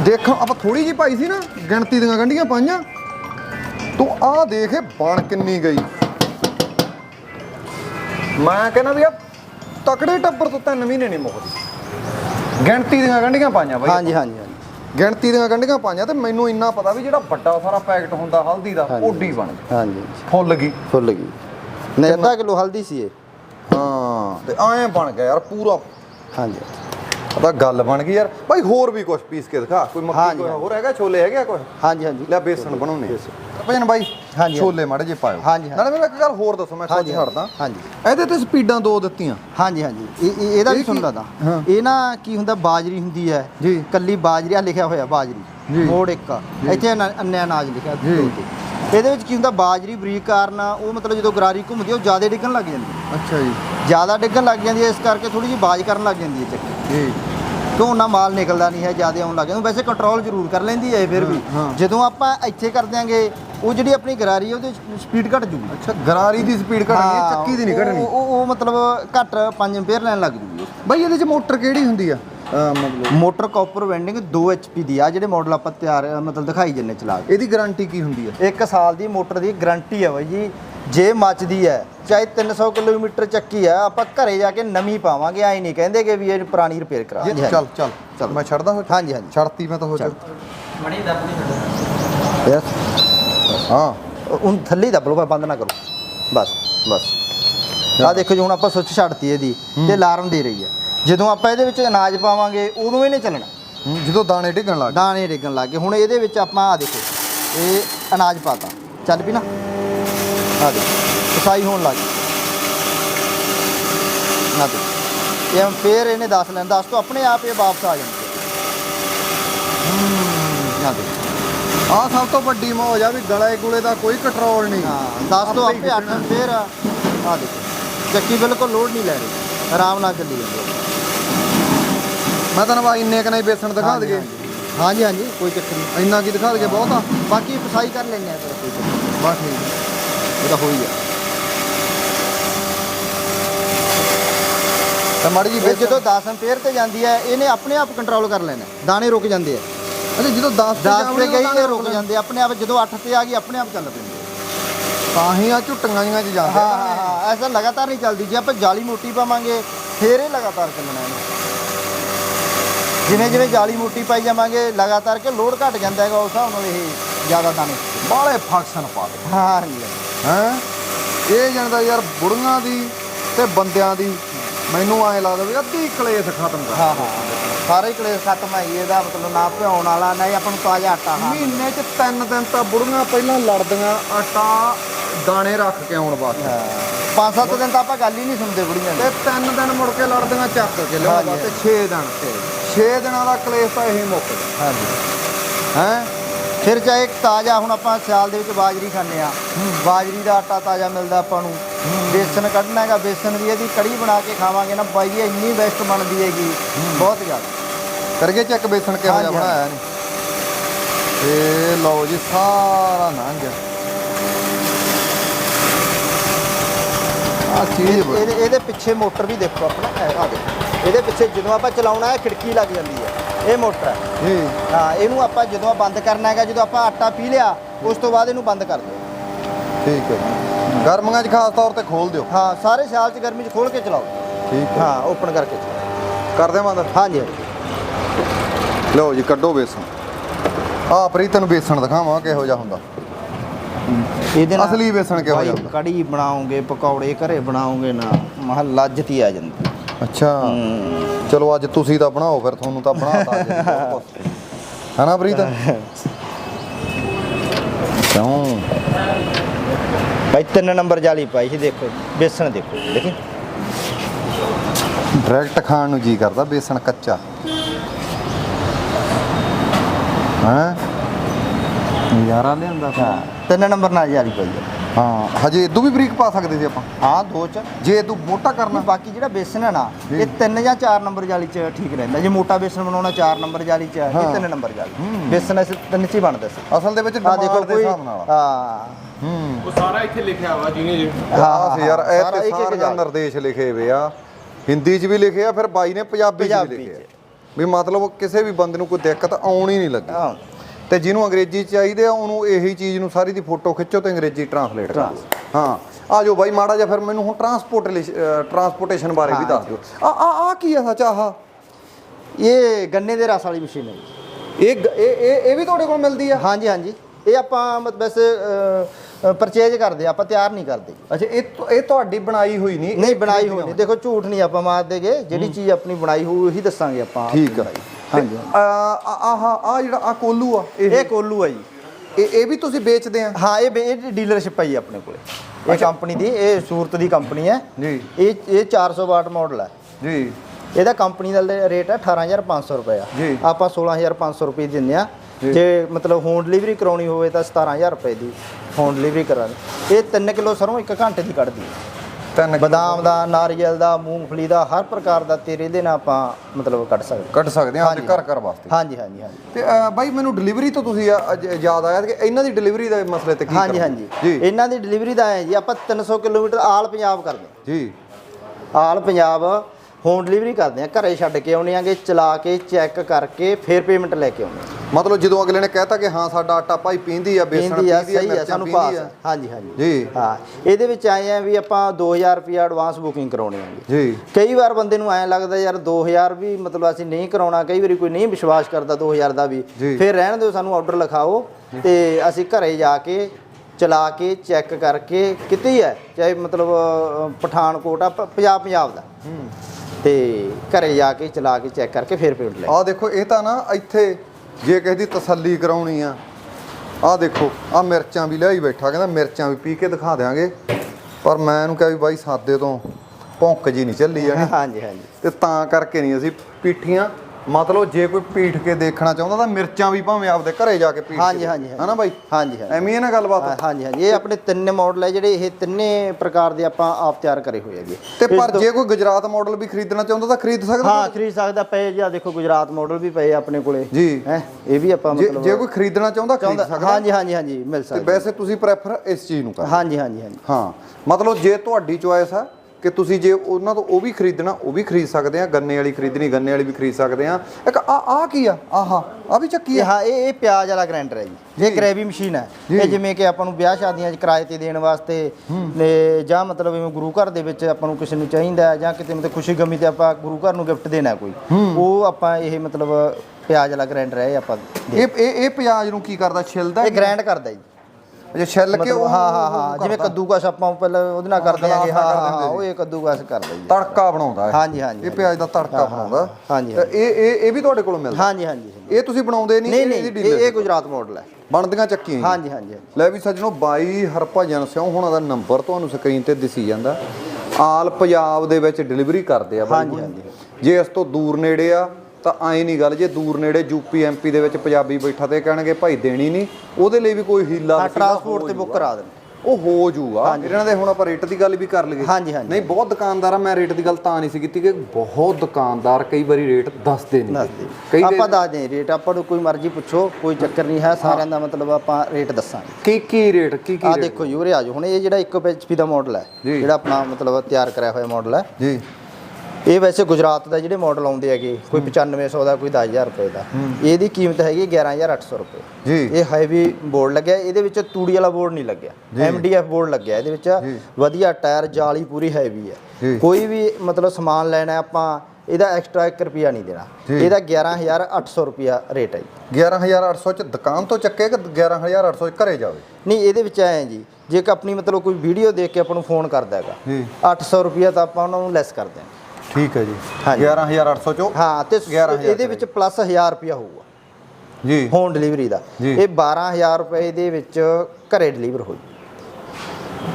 ਦੇਖ ਆਪਾਂ ਥੋੜੀ ਜੀ ਪਾਈ ਸੀ ਨਾ ਗਿਣਤੀ ਦੀਆਂ ਗੰਢੀਆਂ ਪਾਈਆਂ। ਤੂੰ ਆਹ ਦੇਖ ਇਹ ਬਣ ਕਿੰਨੀ ਗਈ। ਮੈਂ ਕਹਿੰਦਾ ਵੀ ਆ ਤਕੜੇ ਟੱਬਰ ਤੋਂ ਤਿੰਨ ਮਹੀਨੇ ਨਹੀਂ ਮੁੱਕਦੀ। ਗਿਣਤੀ ਦੀਆਂ ਗੰਢੀਆਂ ਪਾਈਆਂ ਬਾਈ। ਹਾਂਜੀ ਹਾਂਜੀ। ਗਿਣਤੀ ਦੀਆਂ ਗੰਢੀਆਂ ਪਾਈਆਂ ਤੇ ਮੈਨੂੰ ਇੰਨਾ ਪਤਾ ਵੀ ਜਿਹੜਾ ਵੱਡਾ ਸਾਰਾ ਪੈਕਟ ਹੁੰਦਾ ਹਲਦੀ ਦਾ। ਓਡੀ ਬਣ ਗਈ ਹਾਂਜੀ। ਫੁੱਲ ਗਈ। ਫੁੱਲ ਗਈ। ਨਹੀਂ ਅੱਧਾ ਕਿਲੋ ਹਲਦੀ ਸੀ ਇਹ। ਹਾਂ ਤੇ ਐਂ ਬਣ ਗਿਆ ਯਾਰ ਪੂਰਾ। ਹਾਂਜੀ। ਪਤਾ ਗੱਲ ਬਣ ਗਈ ਯਾਰ। ਭਾਈ ਹੋਰ ਵੀ ਕੁਝ ਪੀਸ ਕੇ ਦਿਖਾ। ਕੋਈ ਮੱਕੀ ਕੋਈ। ਹੋਰ ਹੈਗਾ? ਛੋਲੇ ਹੈਗੇ ਆ ਕੁਝ ਹਾਂਜੀ ਹਾਂਜੀ। ਲੈ ਬੇਸਣ ਬਣਾਉਣੇ ਭਜਨ ਬਾਈ। ਹਾਂਜੀ। ਛੋਲੇ ਮਾੜੇ ਜੇ ਪਾਇਓ ਹਾਂਜੀ। ਨਾਲੇ ਮੈਨੂੰ ਇੱਕ ਗੱਲ ਹੋਰ ਦੱਸੋ ਮੈਂ ਸੋਚ ਛੱਡਦਾ ਹਾਂਜੀ। ਇਹਦੇ ਤੇ ਸਪੀਡਾਂ ਦੋ ਦਿੱਤੀਆਂ ਹਾਂਜੀ ਹਾਂਜੀ ਇਹ- ਇਹ- ਇਹਦਾ ਵੀ ਸੁਣ? ਲਦਾ। ਇਹ ਨਾ ਕੀ ਹੁੰਦਾ ਬਾਜਰੀ ਹੁੰਦੀ ਹੈ ਜੀ। ਕੱਲੀ ਬਾਜਰੀ ਆ ਲਿਖਿਆ ਹੋਇਆ। ਬਾਜਰੀ ਮੋੜ ਇੱਕ ਇੱਥੇ ਅਨ- ਅੰਨਿਆ ਅਨਾਜ ਲਿਖਿਆ ਜੀ। ਤੇ। ਇਹਦੇ ਵਿੱਚ ਕੀ ਹੁੰਦਾ ਬਾਜਰੀ ਬਰੀਕ ਕਾਰਨ ਉਹ ਮਤਲਬ ਜਦੋਂ ਗਰਾਰੀ ਘੁੰਮਦੀ ਉਹ ਜ਼ਿਆਦਾ ਡਿੱਗਣ ਲੱਗ ਜਾਂਦੀ ਅੱਛਾ ਜੀ ਜ਼ਿਆਦਾ ਡਿੱਗਣ ਲੱਗ ਜਾਂਦੀ ਹੈ ਇਸ ਕਰਕੇ ਥੋੜੀ ਜਿਹੀ ਬਾਜ ਕਰਨ ਲੱਗ ਜਾਂਦੀ ਹੈ ਚੱਕੀ ਜੀ ਕਿਉਂ ਉਹਨਾਂ ਮਾਲ ਨਿਕਲਦਾ ਨਹੀਂ ਹੈ ਜ਼ਿਆਦਾ ਆਉਣ ਲੱਗ ਜਾਂਦਾ ਵੈਸੇ ਕੰਟਰੋਲ ਜ਼ਰੂਰ ਕਰ ਲੈਂਦੀ ਹੈ ਫਿਰ ਵੀ। ਜਦੋਂ ਆਪਾਂ ਇੱਥੇ ਕਰ ਦਿਆਂਗੇ ਉਹ ਜਿਹੜੀ ਆਪਣੀ ਗਰਾਰੀ ਹੈ ਉਹਦੀ ਸਪੀਡ ਘਟ ਜੂਗੀ। ਅੱਛਾ ਗਰਾਰੀ ਦੀ ਸਪੀਡ ਘਟਣੀ ਹੈ ਹਾਂ, ਚੱਕੀ ਦੀ ਨਹੀਂ ਘਟਣੀ। ਉਹ ਉਹ ਮਤਲਬ ਘੱਟ 5 ਐਂਪੀਅਰ ਲੈਣ ਲੱਗ ਜੂਗੀ ਬਾਈ ਇਹਦੇ ਚ ਮੋਟਰ ਕਿਹੜੀ ਹੁੰਦੀ ਆ? ਮਤਲਬ ਮੋਟਰ ਕਾਪਰ ਵੈਂਡਿੰਗ 2 HP ਦੀ ਆ ਜਿਹੜੇ ਮਾਡਲ ਆਪਾਂ ਤਿਆਰ ਮਤਲਬ ਦਿਖਾਈ ਜੰਨੇ ਚਲਾ ਕੇ। ਇਹਦੀ ਗਾਰੰਟੀ ਕੀ ਹੁੰਦੀ ਆ? ਇੱਕ ਸਾਲ ਦੀ ਮੋਟਰ ਦੀ ਗਾਰੰਟੀ ਹੈ ਬਾਈ ਜੀ ਜੇ ਮੱਚਦੀ ਹੈ ਚਾਹੇ 300 ਕਿਲੋਮੀਟਰ ਚੱਕੀ ਹੈ ਆਪਾਂ ਘਰੇ ਜਾ ਕੇ ਨਵੀਂ ਪਾਵਾਂਗੇ ਐ ਨਹੀਂ ਕਹਿੰਦੇ ਕਿ ਵੀ ਇਹ ਪੁਰਾਣੀ ਰਿਪੇਅਰ ਕਰਾ। ਜੀ, ਚੱਲ ਚੱਲ ਚੱਲ। ਮੈਂ ਛੱਡਦਾ ਹੋ ਹਾਂਜੀ ਹਾਂਜੀ। ਛੱਡਤੀ ਮੈਂ ਤਾਂ ਹੋ ਚੱਲ। ਮਣੀ ਦੱਬ ਨਹੀਂ ਯਸ ਹਾਂ। ਉਹ ਥੱਲੇ ਦੱਬ ਲਓ ਬੰਦ ਨਾ ਕਰੋ। ਬਸ ਬਸ। ਆ ਦੇਖੋ ਜੀ ਹੁਣ ਆਪਾਂ ਸੁੱਚ ਛੱਡਤੀ ਇਹਦੀ ਤੇ ਅਲਾਰਮ ਦੇ ਰਹੀ ਹੈ। ਜਦੋਂ ਆਪਾਂ ਇਹਦੇ ਵਿੱਚ ਅਨਾਜ ਪਾਵਾਂਗੇ ਉਦੋਂ ਇਹਨੇ ਚੱਲਣਾ। ਜਦੋਂ ਦਾਣੇ ਡਿੱਗਣ ਲੱਗ ਦਾਣੇ ਡਿੱਗਣ ਲੱਗ ਗਏ। ਹੁਣ ਇਹਦੇ ਵਿੱਚ ਆਪਾਂ ਆ ਦੇਖੋ ਇਹ ਅਨਾਜ ਪਾਤਾ। ਚੱਲ ਪਈ ਨਾ? ਆ ਦੇ ਸਫ਼ਾਈ ਹੋਣ ਲੱਗ ਗਈ। ਨਾ ਦੇ ਇਹ ਫੇਰ ਇਹਨੇ ਦੱਸ ਲੈਣ ਦੱਸ ਤੋਂ ਆਪਣੇ ਆਪ ਇਹ ਵਾਪਸ ਆ ਜਾਂਦੀ। ਹੈ। ਨਾ ਦੇ ਆ ਸਭ ਤੋਂ ਵੱਡੀ ਮੌਜ ਆ ਵੀ ਗਲੇ ਗੁਲੇ ਦਾ ਕੋਈ ਕੰਟਰੋਲ ਨਹੀਂ। ਹਾਂ ਦੱਸ ਤੋਂ ਆਪੇ ਹੀ ਆਪੇ ਅੱਠ ਖਿੱਚਣਾ। ਫੇਰ ਆ। ਦੇਖੋ ਚੱਕੀ ਬਿਲਕੁਲ ਲੋਡ ਨਹੀਂ ਲੈ ਰਹੀ। ਆਰਾਮ ਨਾਲ ਚੱਲੀ ਜਾਂਦੀ ਮੈਂ ਤਾਂ ਨਵਾ ਇੰਨੇ ਕਨੇ ਬੇਸਣ ਦਿਖਾ ਦਈਏ। ਹਾਂਜੀ। ਹਾਂਜੀ ਕੋਈ ਚੱਕਰ ਨਹੀਂ। ਇੰਨਾ ਕੀ ਦਿਖਾ ਦਈਏ ਬਹੁਤ ਆ। ਬਾਕੀ ਫਸਾਈ ਕਰ ਲੈਂਦੇ ਆ ਫਿਰ ਕੋਈ ਚੱਕਰ ਨਹੀਂ। ਬਸ ਠੀਕ ਇਹ ਤਾਂ ਹੋਈ ਆ। ਤੇ ਮਾੜੀ ਜੀ ਇਹ ਜਦੋਂ 10 ਐਂਪੀਅਰ ਤੇ ਜਾਂਦੀ ਹੈ ਇਹਨੇ ਆਪਣੇ ਆਪ ਕੰਟਰੋਲ ਕਰ ਲੈਣਾ। ਦਾਣੇ ਰੁਕ ਜਾਂਦੇ ਆ। ਅੱਛਾ ਜਦੋਂ 10 ਤੇ 10 ਤੇ ਜਾਵੜੀ ਗਈ ਇਹ ਰੁਕ ਜਾਂਦੇ ਆਪਣੇ ਆਪ ਜਦੋਂ 8 ਤੇ ਆ ਗਈ ਆਪਣੇ ਆਪ ਚੱਲ ਪੈਂਦੇ। ਤਾਂ ਹੀ ਆ ਝੁੱਟੀਆਂ ਜੀਆਂ ਚ ਜਾਂਦੇ ਹਾਂ ਹਾਂ ਹਾਂ ਐਸਾ ਲਗਾਤਾਰ ਨਹੀਂ ਚੱਲਦੀ। ਜੇ ਆਪਾਂ ਜਾਲੀ ਮੋਟੀ ਪਾਵਾਂਗੇ ਫੇਰ ਇਹ ਲਗਾਤਾਰ ਚੱਲਣਾ ਇਹਨੇ। ਜਿਵੇਂ ਜਿਵੇਂ ਜਾਲੀ ਮੋਟੀ ਪਾਈ ਜਾਵਾਂਗੇ ਲਗਾਤਾਰ ਕਿ ਲੋਡ ਘਟ ਜਾਂਦਾ ਹੈਗਾ ਉਸ ਹਿਸਾਬ ਨਾਲ ਇਹ ਜ਼ਿਆਦਾ ਦਾਣੇ ਬਾਲੇ ਫੰਕਸ਼ਨ ਪਾ ਦੇ ਹਾਂ ਜੀ ਹੈ? ਇਹ ਜਾਂਦਾ ਯਾਰ ਬੁੜੀਆਂ ਦੀ ਤੇ ਬੰਦਿਆਂ ਦੀ। ਮੈਨੂੰ ਐ ਲੱਗਦਾ ਵੀ ਅੱਧੀ ਕਲੇਸ਼ ਖਤਮ ਕਰ ਹਾਂ ਹਾਂ। ਸਾਰੇ ਕਲੇਸ਼ ਖਤਮ ਹੈ ਜੀ, ਇਹਦਾ ਮਤਲਬ ਨਾ ਭਿਉਣ ਵਾਲਾ ਨਾ ਹੀ ਆਪਾਂ ਨੂੰ ਤਾਜ਼ਾ ਆਟਾ ਹਾਂ ਮਹੀਨੇ ਚ ਤਿੰਨ ਦਿਨ ਤਾਂ ਬੁੜੀਆਂ ਪਹਿਲਾਂ ਲੜਦੀਆਂ ਆਟਾ ਦਾਣੇ ਰੱਖ ਕੇ ਆਉਣ ਵਾਸਤੇ। ਪੰਜ ਸੱਤ ਦਿਨ ਤਾਂ ਆਪਾਂ ਗੱਲ ਹੀ ਨਹੀਂ ਸੁਣਦੇ ਬੁੜੀਆਂ ਦੀ। ਤੇ ਤਿੰਨ ਦਿਨ ਮੁੜ ਕੇ ਲੜਦੀਆਂ ਚੱਕ ਕੇ ਲਿਆਉਣ ਹਾਂਜੀ। ਵਾਸਤੇ 6 ਦਿਨ। 6 ਦਿਨਾਂ ਦਾ ਕਲੇਸ਼ ਤਾਂ ਇਹ ਮੁੱਕ ਹਾਂਜੀ। ਹੈ? ਫਿਰ ਚਾਹੇ ਤਾਜ਼ਾ ਹੁਣ ਆਪਾਂ ਸਿਆਲ ਦੇ ਵਿੱਚ ਬਾਜਰੀ ਖਾਂਦੇ ਆ ਬਾਜਰੀ ਦਾ ਆਟਾ ਤਾਜ਼ਾ ਮਿਲਦਾ ਆਪਾਂ ਨੂੰ। ਬੇਸਨ ਕੱਢਣਾ ਹੈਗਾ ਬੇਸਨ ਦੀ ਇਹਦੀ ਕੜੀ ਬਣਾ ਕੇ ਖਾਵਾਂਗੇ ਨਾ। ਬਾਈ ਇੰਨੀ ਬੈਸਟ ਬਣਦੀ ਹੈਗੀ। ਬਹੁਤ ਜ਼ਿਆਦਾ। ਕਰਗੇ ਚੱਕ ਬੇਸਣ ਕਿਹੋ ਜਿਹਾ ਹਾਂਜੀ, ਬਣਾਇਆ ਨਹੀਂ ਤੇ ਲਓ ਜੀ ਸਾਰਾ ਲੰਘ ਗਿਆ। ਆ ਚੀਜ਼ ਬੜੀ- ਇਹਦੇ ਇਹਦੇ ਪਿੱਛੇ ਮੋਟਰ ਵੀ ਦੇਖੋ ਆਪਣਾ ਇਹ ਆ ਦੇਖੋ। ਇਹਦੇ ਪਿੱਛੇ ਜਦੋਂ ਆਪਾਂ ਚਲਾਉਣਾ ਹੈ ਖਿੜਕੀ ਲੱਗ ਜਾਂਦੀ ਹੈ। ਇਹ ਮੋਟਰ ਹੈ। ਜੀ। ਹਾਂ ਇਹਨੂੰ ਆਪਾਂ ਜਦੋਂ ਆ ਬੰਦ ਕਰਨਾ ਹੈਗਾ ਜਦੋਂ ਆਪਾਂ ਆਟਾ ਪੀ ਲਿਆ ਉਸ ਤੋਂ ਬਾਅਦ ਇਹਨੂੰ ਬੰਦ ਕਰ ਦਿਓ। ਠੀਕ ਹੈ ਜੀ। ਗਰਮੀਆਂ 'ਚ ਖਾਸ ਤੌਰ ਤੇ ਖੋਲ ਦਿਓ। ਹਾਂ ਸਾਰੇ ਸਿਆਲ 'ਚ ਗਰਮੀ 'ਚ ਖੋਲ ਕੇ ਚਲਾਓ। ਠੀਕ ਹੈ। ਓਪਨ ਕਰਕੇ ਚਲਾਓ। ਕਰਦੇ ਮੰਦਰ ਹਾਂਜੀ ਲਓ ਜੀ ਕੱਢੋ ਬੇਸਣ। ਆ ਪ੍ਰੀਤ ਨੂੰ ਬੇਸਣ ਦਿਖਾਵਾਂ ਕਿਹੋ ਜਿਹਾ ਹੁੰਦਾ। ਇਹਦੇ ਨਾਲ ਅਸਲੀ ਬੇਸਣ ਕਿਹੋ ਜਿਹਾ ਹੁੰਦਾ? ਕੜੀ ਬਣਾਓਗੇ ਪਕੌੜੇ ਘਰੇ ਬਣਾਓਗੇ ਨਾ ਮਹ ਲੱਜਤੀ ਆ ਜਾਂਦੀ। ਅੱਛਾ। ਚਲੋ ਅੱਜ ਤੁਸੀਂ ਤਾਂ ਬਣਾਓ ਫਿਰ ਤੁਹਾਨੂੰ ਤਾਂ ਬਣਾਤਾ। ਹਨਾ ਪ੍ਰੀਤ? (laughs) ਕਿਉਂ? ਭਾਈ ਤਿੰਨ ਨੰਬਰ ਜਾਲੀ ਪਾਈ ਸੀ ਦੇਖੋ ਬੇਸਣ ਦੇਖੋ ਦੇਖੀ। ਡਾਇਰੈਕਟ ਖਾਣ ਨੂੰ ਜੀ ਕਰਦਾ ਬੇਸਣ ਕੱਚਾ। ਹਾਂ? ਨਜ਼ਾਰਾ ਲਿਆਂਦਾ ਹਾਂ ਤਿੰਨ ਨੰਬਰ ਨਾਲ ਜਾਲੀ ਪਾਈ ਹੈ ਹਾਂ ਹਜੇ ਇਦੋਂ ਵੀ ਬਰੀਕ ਪਾ ਸਕਦੇ ਸੀ ਆਪਾਂ। ਹਾਂ ਦੋ ਚ। ਜੇ ਇਦੋਂ ਮੋਟਾ ਕਰਨਾ। ਬਾਕੀ ਜਿਹੜਾ ਬੇਸਨ ਹੈ ਨਾ ਇਹ ਤਿੰਨ ਜਾਂ ਚਾਰ ਨੰਬਰ ਜਾਲੀ ਚ ਠੀਕ ਰਹਿੰਦਾ। ਜੇ ਮੋਟਾ ਬੇਸਨ ਬਣਾਉਣਾ ਚਾਰ ਨੰਬਰ ਜਾਲੀ ਚ। ਇਹ ਤਿੰਨ ਨੰਬਰ ਜਾਲੀ। ਬੇਸਨ ਅਸੀਂ ਤਿੰਨ ਚ ਹੀ ਬਣਦਾ ਸੀ। ਅਸਲ ਦੇ ਵਿੱਚ ਆ ਦੇਖੋ ਕੋਈ ਹਿਸਾਬ ਨਾਲ। ਹਾਂ। ਹੂੰ। ਉਹ ਸਾਰਾ ਇੱਥੇ ਲਿਖਿਆ ਵਾ ਜਿਹਨੇ ਜੀ ਹਾਂ ਯਾਰ ਇਹ ਸਾਰਾ ਤੇ ਇੱਕ ਇੱਕ ਸਾਰੇ। ਨਿਰਦੇਸ਼ ਲਿਖੇ ਹੋਏ ਆ। ਹਿੰਦੀ 'ਚ ਵੀ ਲਿਖੇ ਆ ਫਿਰ ਬਾਈ ਨੇ ਪੰਜਾਬੀ 'ਚ ਵੀ ਲਿਖੇ। ਵੀ ਮਤਲਬ ਕਿਸੇ ਵੀ ਬੰਦੇ ਨੂੰ ਕੋਈ ਦਿੱਕਤ ਆਉਣੀ ਨਹੀਂ ਲੱਗੀ। ਹਾਂ। ਤੇ ਜਿਹਨੂੰ ਅੰਗਰੇਜ਼ੀ ਚਾਹੀਦੇ ਆ ਉਹਨੂੰ ਇਹੀ ਚੀਜ਼ ਨੂੰ ਸਾਰੀ ਦੀ ਫੋਟੋ ਖਿੱਚੋ ਤੇ ਅੰਗਰੇਜ਼ੀ ਟਰਾਂਸਲੇਟ ਕਰ। ਹਾਂ ਆ ਜਾਓ ਬਾਈ ਮਾੜਾ ਜਿਹਾ ਫਿਰ ਮੈਨੂੰ ਹੁਣ ਟਰਾਂਸਪੋਰਟ ਟਰਾਂਸਪੋਰਟੇਸ਼ਨ ਬਾਰੇ ਵੀ ਹਾਂ। ਦੱਸ ਦਿਓ। ਆ ਆ ਆ ਕੀ ਆ ਸੱਚ ਆਹ? ਇਹ ਗੰਨੇ ਦੇ ਰਸ ਵਾਲੀ ਮਸ਼ੀਨ ਹੈ ਇਹ ਇਹ ਇਹ ਵੀ ਤੁਹਾਡੇ ਕੋਲ ਮਿਲਦੀ ਆ? ਹਾਂਜੀ ਹਾਂਜੀ। ਇਹ ਆਪਾਂ ਮਤ ਵੈਸੇ ਪਰਚੇਜ ਕਰਦੇ ਆਪਾਂ ਤਿਆਰ ਨਹੀਂ ਕਰਦੇ। ਅੱਛਾ ਇਹ ਇਹ ਤੁਹਾਡੀ ਬਣਾਈ ਹੋਈ ਨਹੀਂ ਨਹੀਂ ਬਣਾਈ ਹੋਈ ਨਹੀਂ। ਦੇਖੋ ਝੂਠ ਨਹੀਂ ਆਪਾਂ ਮਾਰਦੇਗੇ ਜਿਹੜੀ ਚੀਜ਼ ਆਪਣੀ ਬਣਾਈ ਹੋਈ ਉਹੀ ਦੱਸਾਂਗੇ ਆਪਾਂ ਠੀਕ ਆ। ਬਣਾਈ। ਹਾਂਜੀ ਆ ਆਹ ਆ ਜਿਹੜਾ ਆ ਕੋਲੂ ਆ ਇਹ? ਇਹ ਕੋਲੂ ਆ ਜੀ। ਇਹ ਇਹ ਵੀ ਤੁਸੀਂ ਵੇਚਦੇ ਆ? ਹਾਂ ਇਹ ਬੇ- ਇਹ ਡੀਲਰਸ਼ਿਪ ਹੈ ਜੀ ਆਪਣੇ ਕੋਲੇ। ਇਹ ਕੰਪਨੀ ਦੀ ਇਹ ਸੂਰਤ ਦੀ ਕੰਪਨੀ ਹੈ। ਜੀ। ਇਹ ਇਹ 400 ਵਾਟ ਮਾਡਲ ਹੈ ਜੀ। ਇਹਦਾ ਕੰਪਨੀ ਦਾ ਰੇਟ ਹੈ 18500 ਰੁਪਏ ਆ। ਆਪਾਂ 16500 ਰੁਪਏ ਦਿੰਦੇ ਆ। ਜੇ। ਮਤਲਬ ਹੋਮ ਡਿਲੀਵਰੀ ਕਰਾਉਣੀ ਹੋਵੇ ਤਾਂ 17000 ਰੁਪਏ ਦੀ ਹੋਮ ਡਿਲੀਵਰੀ ਕਰਾ ਦੇ ਇਹ 3 ਕਿਲੋ ਸਰੋਂ ਇੱਕ ਘੰਟੇ ਦੀ ਕੱਢਦੀ ਹੈ ਤਿੰਨ ਬਦਾਮ ਦਾ ਨਾਰੀਅਲ ਦਾ ਮੂੰਗਫਲੀ ਦਾ ਹਰ ਪ੍ਰਕਾਰ ਦਾ ਤੇਲ ਇਹਦੇ ਨਾਲ ਆਪਾਂ ਮਤਲਬ ਕੱਢ ਸਕਦੇ। ਕੱਢ ਸਕਦੇ ਆ ਅੱਜ। ਘਰ ਘਰ ਵਾਸਤੇ। ਹਾਂਜੀ ਹਾਂਜੀ ਹਾਂਜੀ। ਤੇ ਬਾਈ ਮੈਨੂੰ ਡਿਲੀਵਰੀ ਤੋਂ ਤੁਸੀਂ ਅੱਜ ਯਾਦ ਆਇਆ ਕਿ ਇਹਨਾਂ ਦੀ ਡਿਲੀਵਰੀ ਦੇ ਮਸਲੇ ਤੇ ਕੀ ਹਾਂਜੀ? ਹਾਂਜੀ। ਜੀ। ਇਹਨਾਂ ਦੀ ਡਿਲੀਵਰੀ ਦਾ ਹੈ ਜੀ ਆਪਾਂ 300 ਕਿਲੋਮੀਟਰ ਆਲ ਪੰਜਾਬ ਕਰਦੇ ਹਾਂ। ਜੀ। ਆਲ ਪੰਜਾਬ ਹੋਮ ਡਿਲੀਵਰੀ ਕਰਦੇ ਆ ਘਰੇ ਛੱਡ ਕੇ ਆਉਣੇ ਆਗੇ ਚਲਾ ਕੇ ਚੈੱਕ ਕਰਕੇ ਫਿਰ ਪੇਮੈਂਟ ਲੈ ਕੇ ਆਉਣੇ ਮਤਲਬ ਜਦੋਂ ਅਗਲੇ ਨੇ ਕਹਿਤਾ ਕਿ ਹਾਂ ਸਾਡਾ ਆਟਾ ਭਾਈ ਪੀਂਦੀ ਆ ਬੇਸਣ ਪੀਂਦੀ ਆ ਆ ਸਹੀ ਆ ਸਾਨੂੰ ਪਾਸ ਆ। ਹਾਂਜੀ ਹਾਂਜੀ। ਜੀ। ਹਾਂ ਇਹਦੇ ਵਿੱਚ ਆਏ ਆ ਵੀ ਆਪਾਂ 2000 ਰੁਪਏ ਐਡਵਾਂਸ ਬੁਕਿੰਗ ਕਰਾਉਣੀ ਆਂਗੀ ਜੀ। ਕਈ ਵਾਰ ਬੰਦੇ ਨੂੰ ਐਂ ਲੱਗਦਾ ਯਾਰ 2000 ਵੀ ਮਤਲਬ ਅਸੀਂ ਨਹੀਂ ਕਰਾਉਣਾ ਕਈ ਵਾਰੀ ਕੋਈ ਨਹੀਂ ਵਿਸ਼ਵਾਸ ਕਰਦਾ 2000 ਦਾ ਵੀ। ਫਿਰ ਰਹਿਣ ਦਿਓ ਸਾਨੂੰ ਆਰਡਰ ਲਿਖਾਓ ਤੇ ਅਸੀਂ ਘਰੇ ਜਾ ਕੇ ਚਲਾ ਕੇ ਚੈੱਕ ਕਰਕੇ ਕਿਤੇ ਹੀ ਚਾਹੇ ਮਤਲਬ ਪਠਾਨਕੋਟ ਆ ਪੰਜਾਬ ਪੰਜਾਬ ਦਾ। ਤੇ ਘਰੇ ਜਾ ਕੇ ਚਲਾ ਕੇ ਚੈੱਕ ਕਰਕੇ ਫਿਰ ਪੇਮੈਂਟ ਲੈ ਆਹ ਦੇਖੋ ਇਹ ਤਾਂ ਨਾ ਇੱਥੇ ਜੇ ਕਿਸੇ ਦੀ ਤਸੱਲੀ ਕਰਾਉਣੀ ਆ ਆਹ ਦੇਖੋ ਆਹ ਮਿਰਚਾਂ ਵੀ ਲਿਆਈ ਬੈਠਾ ਕਹਿੰਦਾ ਮਿਰਚਾਂ ਵੀ ਪੀ ਕੇ ਦਿਖਾ ਦਿਆਂਗੇ। ਪਰ ਮੈਂ ਇਹਨੂੰ ਕਿਹਾ ਵੀ ਬਾਈ ਸਾਦੇ ਤੋਂ ਭੌਂਕ ਜੀ ਨਹੀਂ ਚੱਲੀ ਜਾਣੀ। ਹਾਂਜੀ ਹਾਂਜੀ। ਤੇ ਤਾਂ ਕਰਕੇ ਨਹੀਂ ਅਸੀਂ ਪੀਠੀਆਂ ਮਤਲਬ ਜੇ ਕੋਈ ਪੀਠ ਕੇ ਦੇਖਣਾ ਚਾਹੁੰਦਾ ਤਾਂ ਮਿਰਚਾਂ ਵੀ ਭਾਵੇਂ ਆਪਦੇ ਘਰੇ ਜਾ ਕੇ ਪੀਠ ਹਾਂਜੀ, ਹਾਂਜੀ। ਹਨਾ ਬਾਈ? ਹਾਂਜੀ ਹਾਂਜੀ। ਐਵੇਂ ਹੀ ਨਾ ਗੱਲਬਾਤ? ਹਾਂਜੀ ਹਾਂਜੀ। ਇਹ ਆਪਣੇ ਤਿੰਨ ਮਾਡਲ ਹੈ ਜਿਹੜੇ ਇਹ ਤਿੰਨੇ ਪ੍ਰਕਾਰ ਦੇ ਆਪਾਂ ਆਪ ਤਿਆਰ ਕਰੇ ਹੋਏ ਹੈਗੇ। ਤੇ ਪਰ ਤੋਂ- ਜੇ ਕੋਈ ਗੁਜਰਾਤ ਮਾਡਲ ਵੀ ਖਰੀਦਣਾ ਚਾਹੁੰਦਾ ਤਾਂ ਖਰੀਦ ਸਕਦਾ ਹਾਂ ਖਰੀਦ ਸਕਦਾ ਪਏ ਜੀ ਦੇਖੋ ਗੁਜਰਾਤ ਮਾਡਲ ਵੀ ਪਏ ਆਪਣੇ ਕੋਲੇ। ਜੀ। ਹੈ ਇਹ ਵੀ ਆਪਾਂ ਮਤਲਬ ਜੇ ਕੋਈ ਖਰੀਦਣਾ ਚਾਹੁੰਦਾ ਖਰੀਦ ਸਕਦਾ। ਹਾਂਜੀ ਹਾਂਜੀ ਹਾਂਜੀ ਮਿਲ ਤੇ ਸਕਦਾ। ਵੈਸੇ ਤੁਸੀਂ ਪ੍ਰੈਫਰ ਇਸ ਚੀਜ਼ ਨੂੰ ਕਰ ਹਾਂਜੀ ਹਾਂਜੀ ਹਾਂਜੀ। ਹਾਂ। ਮਤਲਬ ਜੇ ਤੁਹਾਡੀ ਚੁਆਇਸ ਆ ਕਿ ਤੁਸੀਂ ਜੇ ਉਹਨਾਂ ਤੋਂ ਉਹ ਵੀ ਖਰੀਦਣਾ ਉਹ ਵੀ ਖਰੀਦ ਸਕਦੇ ਆ। ਗੰਨੇ ਵਾਲੀ ਖਰੀਦਣੀ ਗੰਨੇ ਵਾਲੀ ਵੀ ਖਰੀਦ ਸਕਦੇ ਆ। ਇੱਕ ਆ ਆ ਕੀ ਆ? ਆਹਾ ਆ ਵੀ ਚੱਕੀ ਆ। ਹਾਂ ਇਹ ਇਹ ਪਿਆਜ਼ ਵਾਲਾ ਗ੍ਰਾਈਂਡਰ ਹੈ ਜੀ। ਇਹ ਗ੍ਰੇਵੀ ਮਸ਼ੀਨ ਹੈ। ਇਹ ਜਿਵੇਂ ਕਿ ਆਪਾਂ ਨੂੰ ਵਿਆਹ ਸ਼ਾਦੀਆਂ 'ਚ ਕਿਰਾਏ ਤੇ ਦੇਣ ਵਾਸਤੇ ਤੇ ਜਾਂ ਮਤਲਬ ਜਿਵੇਂ ਗੁਰੂ ਘਰ ਦੇ ਵਿੱਚ ਆਪਾਂ ਨੂੰ ਕਿਸੇ ਨੂੰ ਚਾਹੀਦਾ ਜਾਂ ਕਿਤੇ ਮਤਲਬ ਖੁਸ਼ੀ ਗਮੀ ਤੇ ਆਪਾਂ ਗੁਰੂ ਘਰ ਨੂੰ ਗਿਫਟ ਦੇਣਾ ਕੋਈ। ਉਹ ਆਪਾਂ ਇਹ ਮਤਲਬ ਪਿਆਜ਼ ਵਾਲਾ ਗ੍ਰਾਈਂਡਰ ਹੈ ਇਹ ਆਪਾਂ ਇਹ ਇਹ ਪਿਆਜ਼ ਨੂੰ ਕੀ ਕਰਦਾ? ਛਿਲਦਾ ਇਹ ਗ੍ਰਾਈਂਡ ਕਰਦਾ ਜੀ। ਜੇ ਛਿੱਲ ਕੇ ਉਹ ਹਾਂ ਹਾਂ ਹਾਂ ਜਿਵੇਂ ਕੱਦੂਕਸ ਆਪਾਂ ਪਹਿਲਾਂ ਉਹਦੇ ਨਾਲ ਕਰਦੇ ਆਂਗੇ ਹਾਂ ਕਰ ਉਹ ਇਹ ਕੱਦੂਕਸ ਕਰਦਾ ਜੀ ਤੜਕਾ ਬਣਾਉਂਦਾ ਹੈ ਹਾਂਜੀ, ਹਾਂਜੀ, ਇਹ ਪਿਆਜ਼ ਦਾ ਤੜਕਾ ਬਣਾਉਂਦਾ ਹਾਂਜੀ, ਤੇ ਇਹ ਇਹ ਇਹ ਵੀ ਤੁਹਾਡੇ ਕੋਲ ਮਿਲਦਾ ਹਾਂਜੀ ਹਾਂਜੀ। ਇਹ ਤੁਸੀਂ ਬਣਾਉਂਦੇ ਨਹੀਂ ਨਹੀਂ ਇਹ- ਇਹ ਗੁਜਰਾਤ ਮਾਡਲ ਹੈ ਬਣਦੀਆਂ ਚੱਕੀਆਂ। ਹਾਂਜੀ ਹਾਂਜੀ। ਲੈ ਵੀ ਸੱਜਣੋ ਬਾਈ ਹਰਭਜਨ ਸਿਉ ਹੁਣਾਂ ਦਾ ਨੰਬਰ ਤੁਹਾਨੂੰ ਸਕਰੀਨ ਤੇ ਦਿਸੀ ਜਾਂਦਾ ਆਲ ਪੰਜਾਬ ਦੇ ਵਿੱਚ ਡਿਲੀਵਰੀ ਕਰਦੇ ਆ ਬਾਈ। ਹਾਂਜੀ। ਜੇ ਇਸ ਤੋਂ ਦੂਰ ਨੇੜੇ ਆ ਤਾਂ ਐ ਨਹੀਂ ਗੱਲ ਜੇ ਦੂਰ ਨੇੜੇ ਯੂਪੀ ਐਮਪੀ ਦੇ ਵਿੱਚ ਪੰਜਾਬੀ ਬੈਠਾ ਤੇ ਕਹਿਣਗੇ ਭਾਈ ਦੇਣੀ ਨਹੀਂ ਉਹਦੇ ਲਈ ਵੀ ਕੋਈ ਹੀਲਾ ਟਰਾਂਸਪੋਰਟ ਤੇ ਬੁੱਕ। ਕਰਾ ਦੇਣ ਉਹ ਹੋ ਜੂਗਾ। ਇਹਨਾਂ ਦੇ ਹੁਣ ਆਪਾਂ ਰੇਟ ਦੀ ਗੱਲ ਵੀ ਕਰ ਲਈਏ। ਹਾਂਜੀ, ਹਾਂਜੀ। ਨਹੀਂ ਬਹੁਤ ਦੁਕਾਨਦਾਰ ਆ ਮੈਂ ਰੇਟ ਦੀ ਗੱਲ ਤਾਂ ਨਹੀਂ ਸੀ ਕੀਤੀ ਕਿ ਬਹੁਤ ਦੁਕਾਨਦਾਰ ਕਈ ਵਾਰੀ ਰੇਟ ਦੱਸਦੇ ਨਹੀਂ। ਦੱਸਦੇ ਕਈ ਆਪਾਂ ਦੱਸ ਦੇ ਰੇਟ ਆਪਾਂ ਨੂੰ ਕੋਈ ਮਰਜ਼ੀ ਪੁੱਛੋ ਕੋਈ ਚੱਕਰ ਨਹੀਂ ਹੈ ਸਾਰਿਆਂ ਦਾ ਮਤਲਬ ਆਪਾਂ ਰੇਟ ਦੱਸਾਂਗੇ। ਕੀ ਕੀ ਰੇਟ ਕੀ ਕੀ ਆ ਦੇਖੋ ਜੀ ਉਰੇ ਆ ਜਾਓ। ਹੁਣ ਇਹ ਜਿਹੜਾ 1 ਐਚਪੀ ਦਾ ਮਾਡਲ ਹੈ। ਜਿਹੜਾ ਆਪਣਾ ਮਤਲਬ ਤਿਆਰ ਕਰਿਆ ਹੋਇਆ ਮਾਡਲ ਹੈ ਜੀ। ਇਹ ਵੈਸੇ ਗੁਜਰਾਤ ਦਾ ਜਿਹੜੇ ਮਾਡਲ ਆਉਂਦੇ ਹੈਗੇ ਕੋਈ 9500 ਦਾ ਕੋਈ 10000 ਰੁਪਏ ਦਾ। ਇਹਦੀ ਕੀਮਤ ਹੈਗੀ 11800 ਰੁਪਏ। ਜੀ। ਇਹ ਹੈਵੀ ਬੋਰਡ ਲੱਗਿਆ ਇਹਦੇ ਵਿੱਚ ਤੂੜੀ ਵਾਲਾ ਬੋਰਡ ਨਹੀਂ ਲੱਗਿਆ। ਐਮਡੀਐਫ ਬੋਰਡ ਲੱਗਿਆ ਇਹਦੇ ਵਿੱਚ ਵਧੀਆ ਟਾਇਰ ਜਾਲੀ ਪੂਰੀ ਹੈਵੀ। ਹੈ। ਕੋਈ ਵੀ ਮਤਲਬ ਸਮਾਨ ਲੈਣਾ ਆਪਾਂ ਇਹਦਾ ਐਕਸਟਰਾ 1 ਰੁਪਿਆ ਨਹੀਂ ਦੇਣਾ। ਇਹਦਾ 11800 ਰੁਪਿਆ ਰੇਟ ਹੈ ਜੀ। 11800 ਚ ਦੁਕਾਨ ਤੋਂ ਚੱਕੇ ਕਿ 11800 ਚ ਘਰੇ ਜਾਵੇ? ਨਹੀਂ ਇਹਦੇ ਵਿੱਚ ਆਏ ਜੀ ਜੇ ਕਿ ਆਪਣੀ ਮਤਲਬ ਕੋਈ ਵੀਡੀਓ ਦੇਖ ਕੇ ਆਪਾਂ ਨੂੰ ਫੋਨ ਕਰਦਾ ਹੈਗਾ ਜੀ। 800 ਰੁਪਿਆ ਤਾਂ ਆਪਾਂ ਉਹਨਾਂ ਨੂੰ ਲੈਸ ਕਰਦੇ ਹਾਂ ਠੀਕ ਹੈ ਜੀ। ਹਾਂਜੀ। 11800 ਚੋਂ ਹਾਂ ਤੇ 11,000 ਇਹਦੇ ਵਿੱਚ ਪਲੱਸ 1000 ਰੁਪਿਆ ਹੋਊਗਾ। ਜੀ। ਹੋਮ ਡਿਲੀਵਰੀ ਦਾ। ਇਹ 12000 ਰੁਪਏ ਦੇ ਵਿੱਚ ਘਰੇ ਡਿਲੀਵਰ ਹੋਈ।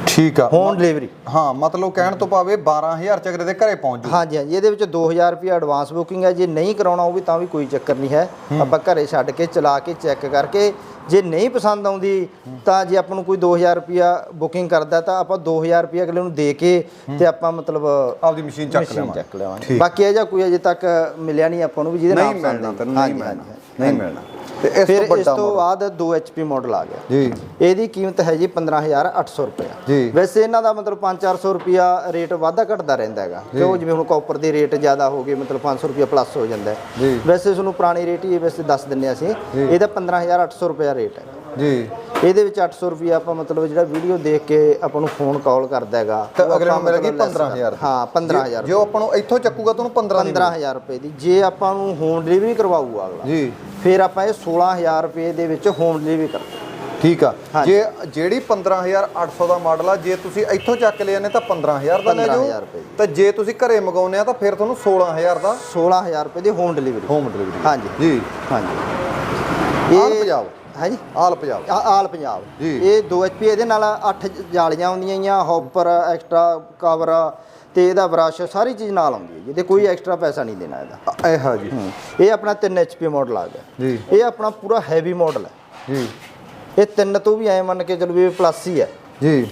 ਠੀਕ ਆ। ਹੋਮ ਡਿਲੀਵਰੀ ਹਾਂ ਮਤਲਬ ਕਹਿਣ ਤੋਂ ਭਾਵੇਂ 12000 ਚ ਅਗਲੇ ਦੇ ਘਰੇ ਪਹੁੰਚ ਜੂ ਹਾਂਜੀ ਹਾਂਜੀ। ਇਹਦੇ ਵਿੱਚ 2000 ਰੁਪਏ ਐਡਵਾਂਸ ਬੁਕਿੰਗ ਹੈ। ਜੇ ਨਹੀਂ ਕਰਾਉਣਾ ਉਹ ਵੀ ਤਾਂ ਵੀ ਕੋਈ ਚੱਕਰ ਨਹੀਂ ਹੈ। ਆਪਾਂ ਘਰੇ ਛੱਡ ਕੇ ਚਲਾ ਕੇ ਚੈੱਕ ਕਰਕੇ ਜੇ ਨਹੀਂ ਪਸੰਦ ਆਉਂਦੀ ਤਾਂ ਜੇ ਆਪਾਂ ਨੂੰ ਕੋਈ 2000 ਰੁਪਿਆ ਬੁਕਿੰਗ ਕਰਦਾ ਤਾਂ ਆਪਾਂ 2000 ਰੁਪਿਆ ਅਗਲੇ ਨੂੰ ਦੇ ਕੇ ਤੇ ਆਪਾਂ ਮਤਲਬ ਆਪਦੀ ਮਸ਼ੀਨ ਚੱਕ ਠੀਕ। ਬਾਕੀ ਇਹ ਜਾਂ ਕੋਈ ਅਜੇ ਤੱਕ ਮਿਲਿਆ ਨਹੀਂ ਆਪਾਂ ਨੂੰ ਵੀ ਜਿਹਦੇ ਨਾਲ ਨਹੀਂ ਮਿਲਣਾ। ਨਹੀਂ ਮਿਲਣਾ। ਤੇ ਫਿਰ ਇਸ ਤੋਂ ਬਾਅਦ 2 HP ਮਾਡਲ ਆ ਗਿਆ। ਜੀ। ਇਹਦੀ ਕੀਮਤ ਹੈ ਜੀ 15800 ਰੁਪਏ ਜੀ। ਵੈਸੇ ਇਹਨਾਂ ਦਾ ਮਤਲਬ 5-400 ਰੁਪਿਆ ਰੇਟ ਵਾਧਾ ਘਟਦਾ ਰਹਿੰਦਾ ਹੈਗਾ। ਕਿਉਂ? ਜਿਵੇਂ ਹੁਣ ਕਾਪਰ ਦੇ ਰੇਟ ਜ਼ਿਆਦਾ ਹੋ ਗਏ ਮਤਲਬ 500 ਰੁਪਿਆ ਪਲੱਸ ਹੋ ਜਾਂਦਾ ਹੈ। ਵੈਸੇ ਤੁਹਾਨੂੰ ਪੁਰਾਣੀ ਰੇਟ ਹੀ ਵੈਸੇ ਦੱਸ ਦਿੰਨੇ ਅਸੀਂ। ਇਹਦਾ 15800 ਰੁਪਿਆ ਰੇਟ ਹੈ। ਜੀ। ਇਹਦੇ ਵਿੱਚ 800 ਰੁਪਿਆ ਆਪਾਂ ਮਤਲਬ ਜਿਹੜਾ ਵੀਡੀਓ ਦੇਖ ਕੇ ਆਪਾਂ ਨੂੰ ਫੋਨ ਕਾਲ ਕਰਦਾ ਹੈਗਾ। ਤੇ ਅਗਲੇ ਨੂੰ ਮਿਲ ਗਈ ਮਤਲਬ less 15000 ਹਾਂ 15000 ਜੋ ਆਪਾਂ ਨੂੰ ਇੱਥੋਂ ਚੱਕੂਗਾ ਤੁਹਾਨੂੰ 15 ਦੀ 15000 ਰੁਪਏ ਦੀ। ਜੇ ਆਪਾਂ ਨੂੰ ਹੋਮ ਡਿਲੀਵਰੀ ਕਰਵਾਊਗਾ ਅਗਲਾ ਜੀ। ਫਿਰ ਆਪਾਂ ਇਹ 16000 ਰੁਪਏ ਦੇ ਵਿੱਚ ਹੋਮ ਡਿਲੀਵਰੀ ਕਰਦੇ ਠੀਕ ਆ। ਜੇ ਜਿਹੜੀ 15800 ਦਾ ਮਾਡਲ ਆ ਜੇ ਤੁਸੀਂ ਇੱਥੋਂ ਚੱਕ ਲਿਆ ਨੇ ਤਾਂ 15000 ਦਾ ਲੈ 15,000 ਜਾਓ। ਰੁਪਏ ਤੇ ਜੇ ਤੁਸੀਂ ਘਰੇ ਮੰਗਾਉਨੇ ਆ ਤਾਂ ਫਿਰ ਤੁਹਾਨੂੰ 16000 ਦਾ 16000 ਰੁਪਏ ਦੀ ਹੋਮ ਡਿਲੀਵਰੀ ਹੋਮ ਡਿਲੀਵਰੀ ਹਾਂਜੀ। ਜੀ। ਹਾਂਜੀ। ਆਲ ਪੰਜਾਬ ਹਾਂਜੀ। ਆਲ ਪੰਜਾਬ। ਆ- ਆਲ ਪੰਜਾਬ। ਜੀ। ਇਹ 2 HP ਇਹਦੇ ਨਾਲ 8 ਜਾਲੀਆਂ ਆਉਂਦੀਆਂ ਆ ਹੌਪਰ ਐਕਸਟਰਾ ਕਵਰ ਤੇ ਇਹਦਾ ਬ੍ਰਸ਼ ਸਾਰੀ ਚੀਜ਼ ਨਾਲ ਆਉਂਦੀ ਹੈ ਜਿਹਦੇ ਕੋਈ ਐਕਸਟਰਾ ਪੈਸਾ ਨਹੀਂ ਦੇਣਾ ਇਹਦਾ। ਇਹ ਹਾਂ ਜੀ। ਇਹ ਆਪਣਾ 3 HP ਮਾਡਲ ਆ ਗਿਆ। ਜੀ। ਇਹ ਆਪਣਾ ਪੂਰਾ ਹੈਵੀ ਮਾਡਲ ਹੈ। ਜੀ। ਇਹ ਤਿੰਨ ਤੋਂ ਵੀ ਐ ਮੰਨ ਕੇ ਚਲੋ ਵੀ ਪਲੱਸ ਹੀ ਹੈ। ਜੀ।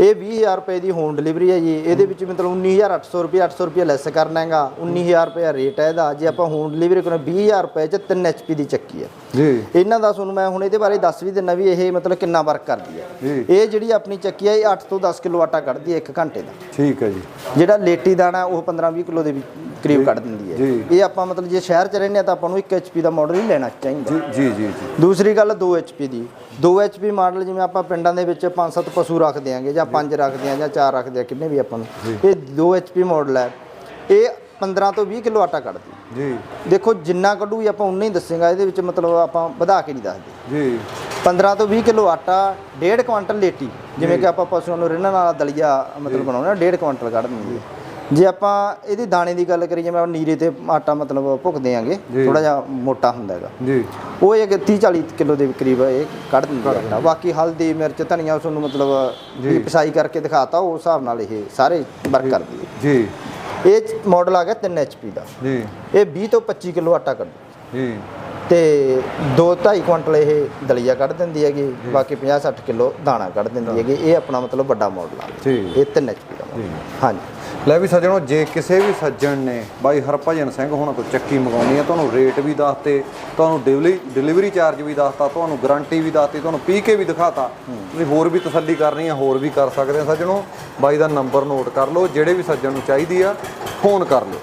ਇਹ 20000 ਰੁਪਏ ਦੀ ਹੋਮ ਡਿਲੀਵਰੀ ਹੈ ਜੀ। ਇਹਦੇ ਵਿੱਚ ਮਤਲਬ 19800 ਰੁਪਏ 800 ਰੁਪਏ ਲੈਸ ਕਰਨਾ ਹੈਗਾ। 19000 ਰੁਪਏ ਰੇਟ ਹੈ ਇਹਦਾ। ਜੇ ਆਪਾਂ ਹੋਮ ਡਿਲੀਵਰੀ ਕਰਨਾ 20000 ਰੁਪਏ ਚ 3 HP ਦੀ ਚੱਕੀ ਹੈ। ਜੀ। ਇਹਨਾਂ ਦਾ ਤੁਹਾਨੂੰ ਮੈਂ ਹੁਣ ਇਹਦੇ ਬਾਰੇ ਦੱਸ ਵੀ ਦਿੰਨਾ ਵੀ ਇਹ ਮਤਲਬ ਕਿੰਨਾ ਵਰਕ ਕਰਦੀ ਹੈ। ਇਹ ਜਿਹੜੀ ਆਪਣੀ ਚੱਕੀ ਹੈ ਇਹ 8 ਤੋਂ 10 ਕਿਲੋ ਆਟਾ ਕੱਢਦੀ ਹੈ 1 ਘੰਟੇ ਦਾ। ਠੀਕ ਹੈ ਜੀ। ਜਿਹੜਾ ਲੇਟੀ ਦਾਣਾ ਉਹ 15-20 ਕਿਲੋ ਦੇ ਵੀ ਕਰੀਬ ਕੱਢ ਦਿੰਦੀ ਹੈ। ਇਹ ਆਪਾਂ ਮਤਲਬ ਜੇ ਸ਼ਹਿਰ ਚ ਰਹਿੰਦੇ ਆ ਤਾਂ ਆਪਾਂ ਨੂੰ 1 HP ਦਾ ਮਾਡਲ ਹੀ ਲੈਣਾ ਚਾਹੀਦਾ। ਜੀ ਜੀ ਜੀ ਦੂਸਰੀ ਗੱਲ 2 HP ਦੀ। 2 HP ਮਾਡਲ ਜਿਵੇਂ ਆਪਾਂ ਪਿੰਡਾਂ ਦੇ ਵਿੱਚ 5-7 ਪਸ਼ੂ ਰੱਖ ਦਿਆਂਗੇ ਜਾਂ 5 ਰੱਖ ਦਿਆਂ ਜਾਂ 4 ਰੱਖ ਦਿਆਂ ਕਿੰਨੇ ਵੀ ਆਪਾਂ ਨੂੰ। ਇਹ 2 HP ਮਾਡਲ ਹੈ। ਇਹ 15 ਤੋਂ 20 ਕਿਲੋ ਆਟਾ ਕੱਢਦੀ। ਜੀ। ਦੇਖੋ ਜਿੰਨਾ ਕੱਢੂਗੀ ਆਪਾਂ ਉਨਾ ਹੀ ਦੱਸੇਗਾ। ਇਹਦੇ ਵਿੱਚ ਮਤਲਬ ਆਪਾਂ ਵਧਾ ਕੇ ਨਹੀਂ ਦੱਸਦੇ। ਜੀ। 15 ਤੋਂ 20 ਕਿਲੋ ਆਟਾ 1.5 ਕੁਆਂਟਲ ਲੇਟੀ। ਜਿਵੇਂ ਕਿ ਆਪਾਂ ਪਸ਼ੂਆਂ ਨੂੰ ਰਿੰਨਣ ਵਾਲਾ ਦਲੀਆ ਮਤਲਬ ਬਣਾਉਣਾ 1.5 ਕੁਆਂਟਲ ਕੱਢ ਦਿੰਦੀ ਹੈ। ਜੇ ਆਪਾਂ ਇਹਦੀ ਦਾਣੇ ਦੀ ਗੱਲ ਕਰੀਏ ਜਿਵੇਂ ਨੀਰੇ ਤੇ ਆਟਾ ਮਤਲਬ ਭੁੱਕਦੇ ਆਂਗੇ। ਥੋੜਾ ਜਿਹਾ ਮੋਟਾ ਹੁੰਦਾ ਹੈਗਾ। ਜੀ। ਉਹ ਇਹ 30 40 ਕਿਲੋ ਦੇ ਕਰੀਬ ਇਹ ਕੱਢ ਦਿੰਦੀ ਆਟਾ ਬਾਕੀ ਹਲਦੀ ਮਿਰਚ ਧਨੀਆ ਤੁਹਾਨੂੰ ਮਤਲਬ ਵੀ ਪਿਸਾਈ ਕਰਕੇ ਦਿਖਾਤਾ ਉਸ ਹਿਸਾਬ ਨਾਲ ਇਹ ਸਾਰੇ ਵਰਕ ਕਰਦੀ ਹੈ। ਜੀ। ਇਹ ਮਾਡਲ ਆ ਗਿਆ 3 HP ਦਾ। ਜੀ। ਇਹ 20 ਤੋਂ 25 ਕਿਲੋ ਆਟਾ ਕੱਢੂ ਜੀ। ਤੇ 2.5 ਕੁਇੰਟਲ ਇਹ ਦਲੀਆ ਕੱਢ ਦਿੰਦੀ ਹੈਗੀ ਬਾਕੀ 50 60 ਕਿਲੋ ਦਾਣਾ ਕੱਢ ਦਿੰਦੀ ਹੈਗੀ ਇਹ ਆਪਣਾ ਮਤਲਬ ਵੱਡਾ ਮਾਡਲ ਆ। ਇਹ 3 HP ਦਾ। ਹਾਂਜੀ। ਲੈ ਵੀ ਸੱਜਣੋ ਜੇ ਕਿਸੇ ਵੀ ਸੱਜਣ ਨੇ ਬਾਈ ਹਰਭਜਨ ਸਿੰਘ ਹੋਣਾ ਤੋਂ ਚੱਕੀ ਮੰਗਾਉਣੀ ਹੈ ਤੁਹਾਨੂੰ ਰੇਟ ਵੀ ਦੱਸਤੇ ਤੁਹਾਨੂੰ ਡਿਲੀਵਰੀ ਡਿਲੀਵਰੀ ਚਾਰਜ ਵੀ ਦੱਸਤਾ ਤੁਹਾਨੂੰ ਗਾਰੰਟੀ ਵੀ ਦੱਸਤੀ ਤੁਹਾਨੂੰ ਪੀ ਕੇ ਵੀ ਦਿਖਾਤਾ ਤੁਸੀਂ ਹੋਰ ਵੀ ਤਸੱਲੀ ਕਰਨੀ ਹੈ ਹੋਰ ਵੀ ਕਰ ਸਕਦੇ ਆ। ਸੱਜਣੋ ਬਾਈ ਦਾ ਨੰਬਰ ਨੋਟ ਕਰ ਲਓ ਜਿਹੜੇ ਵੀ ਸੱਜਣ ਨੂੰ ਚਾਹੀਦੀ ਆ ਫੋਨ ਕਰ ਲਿਓ।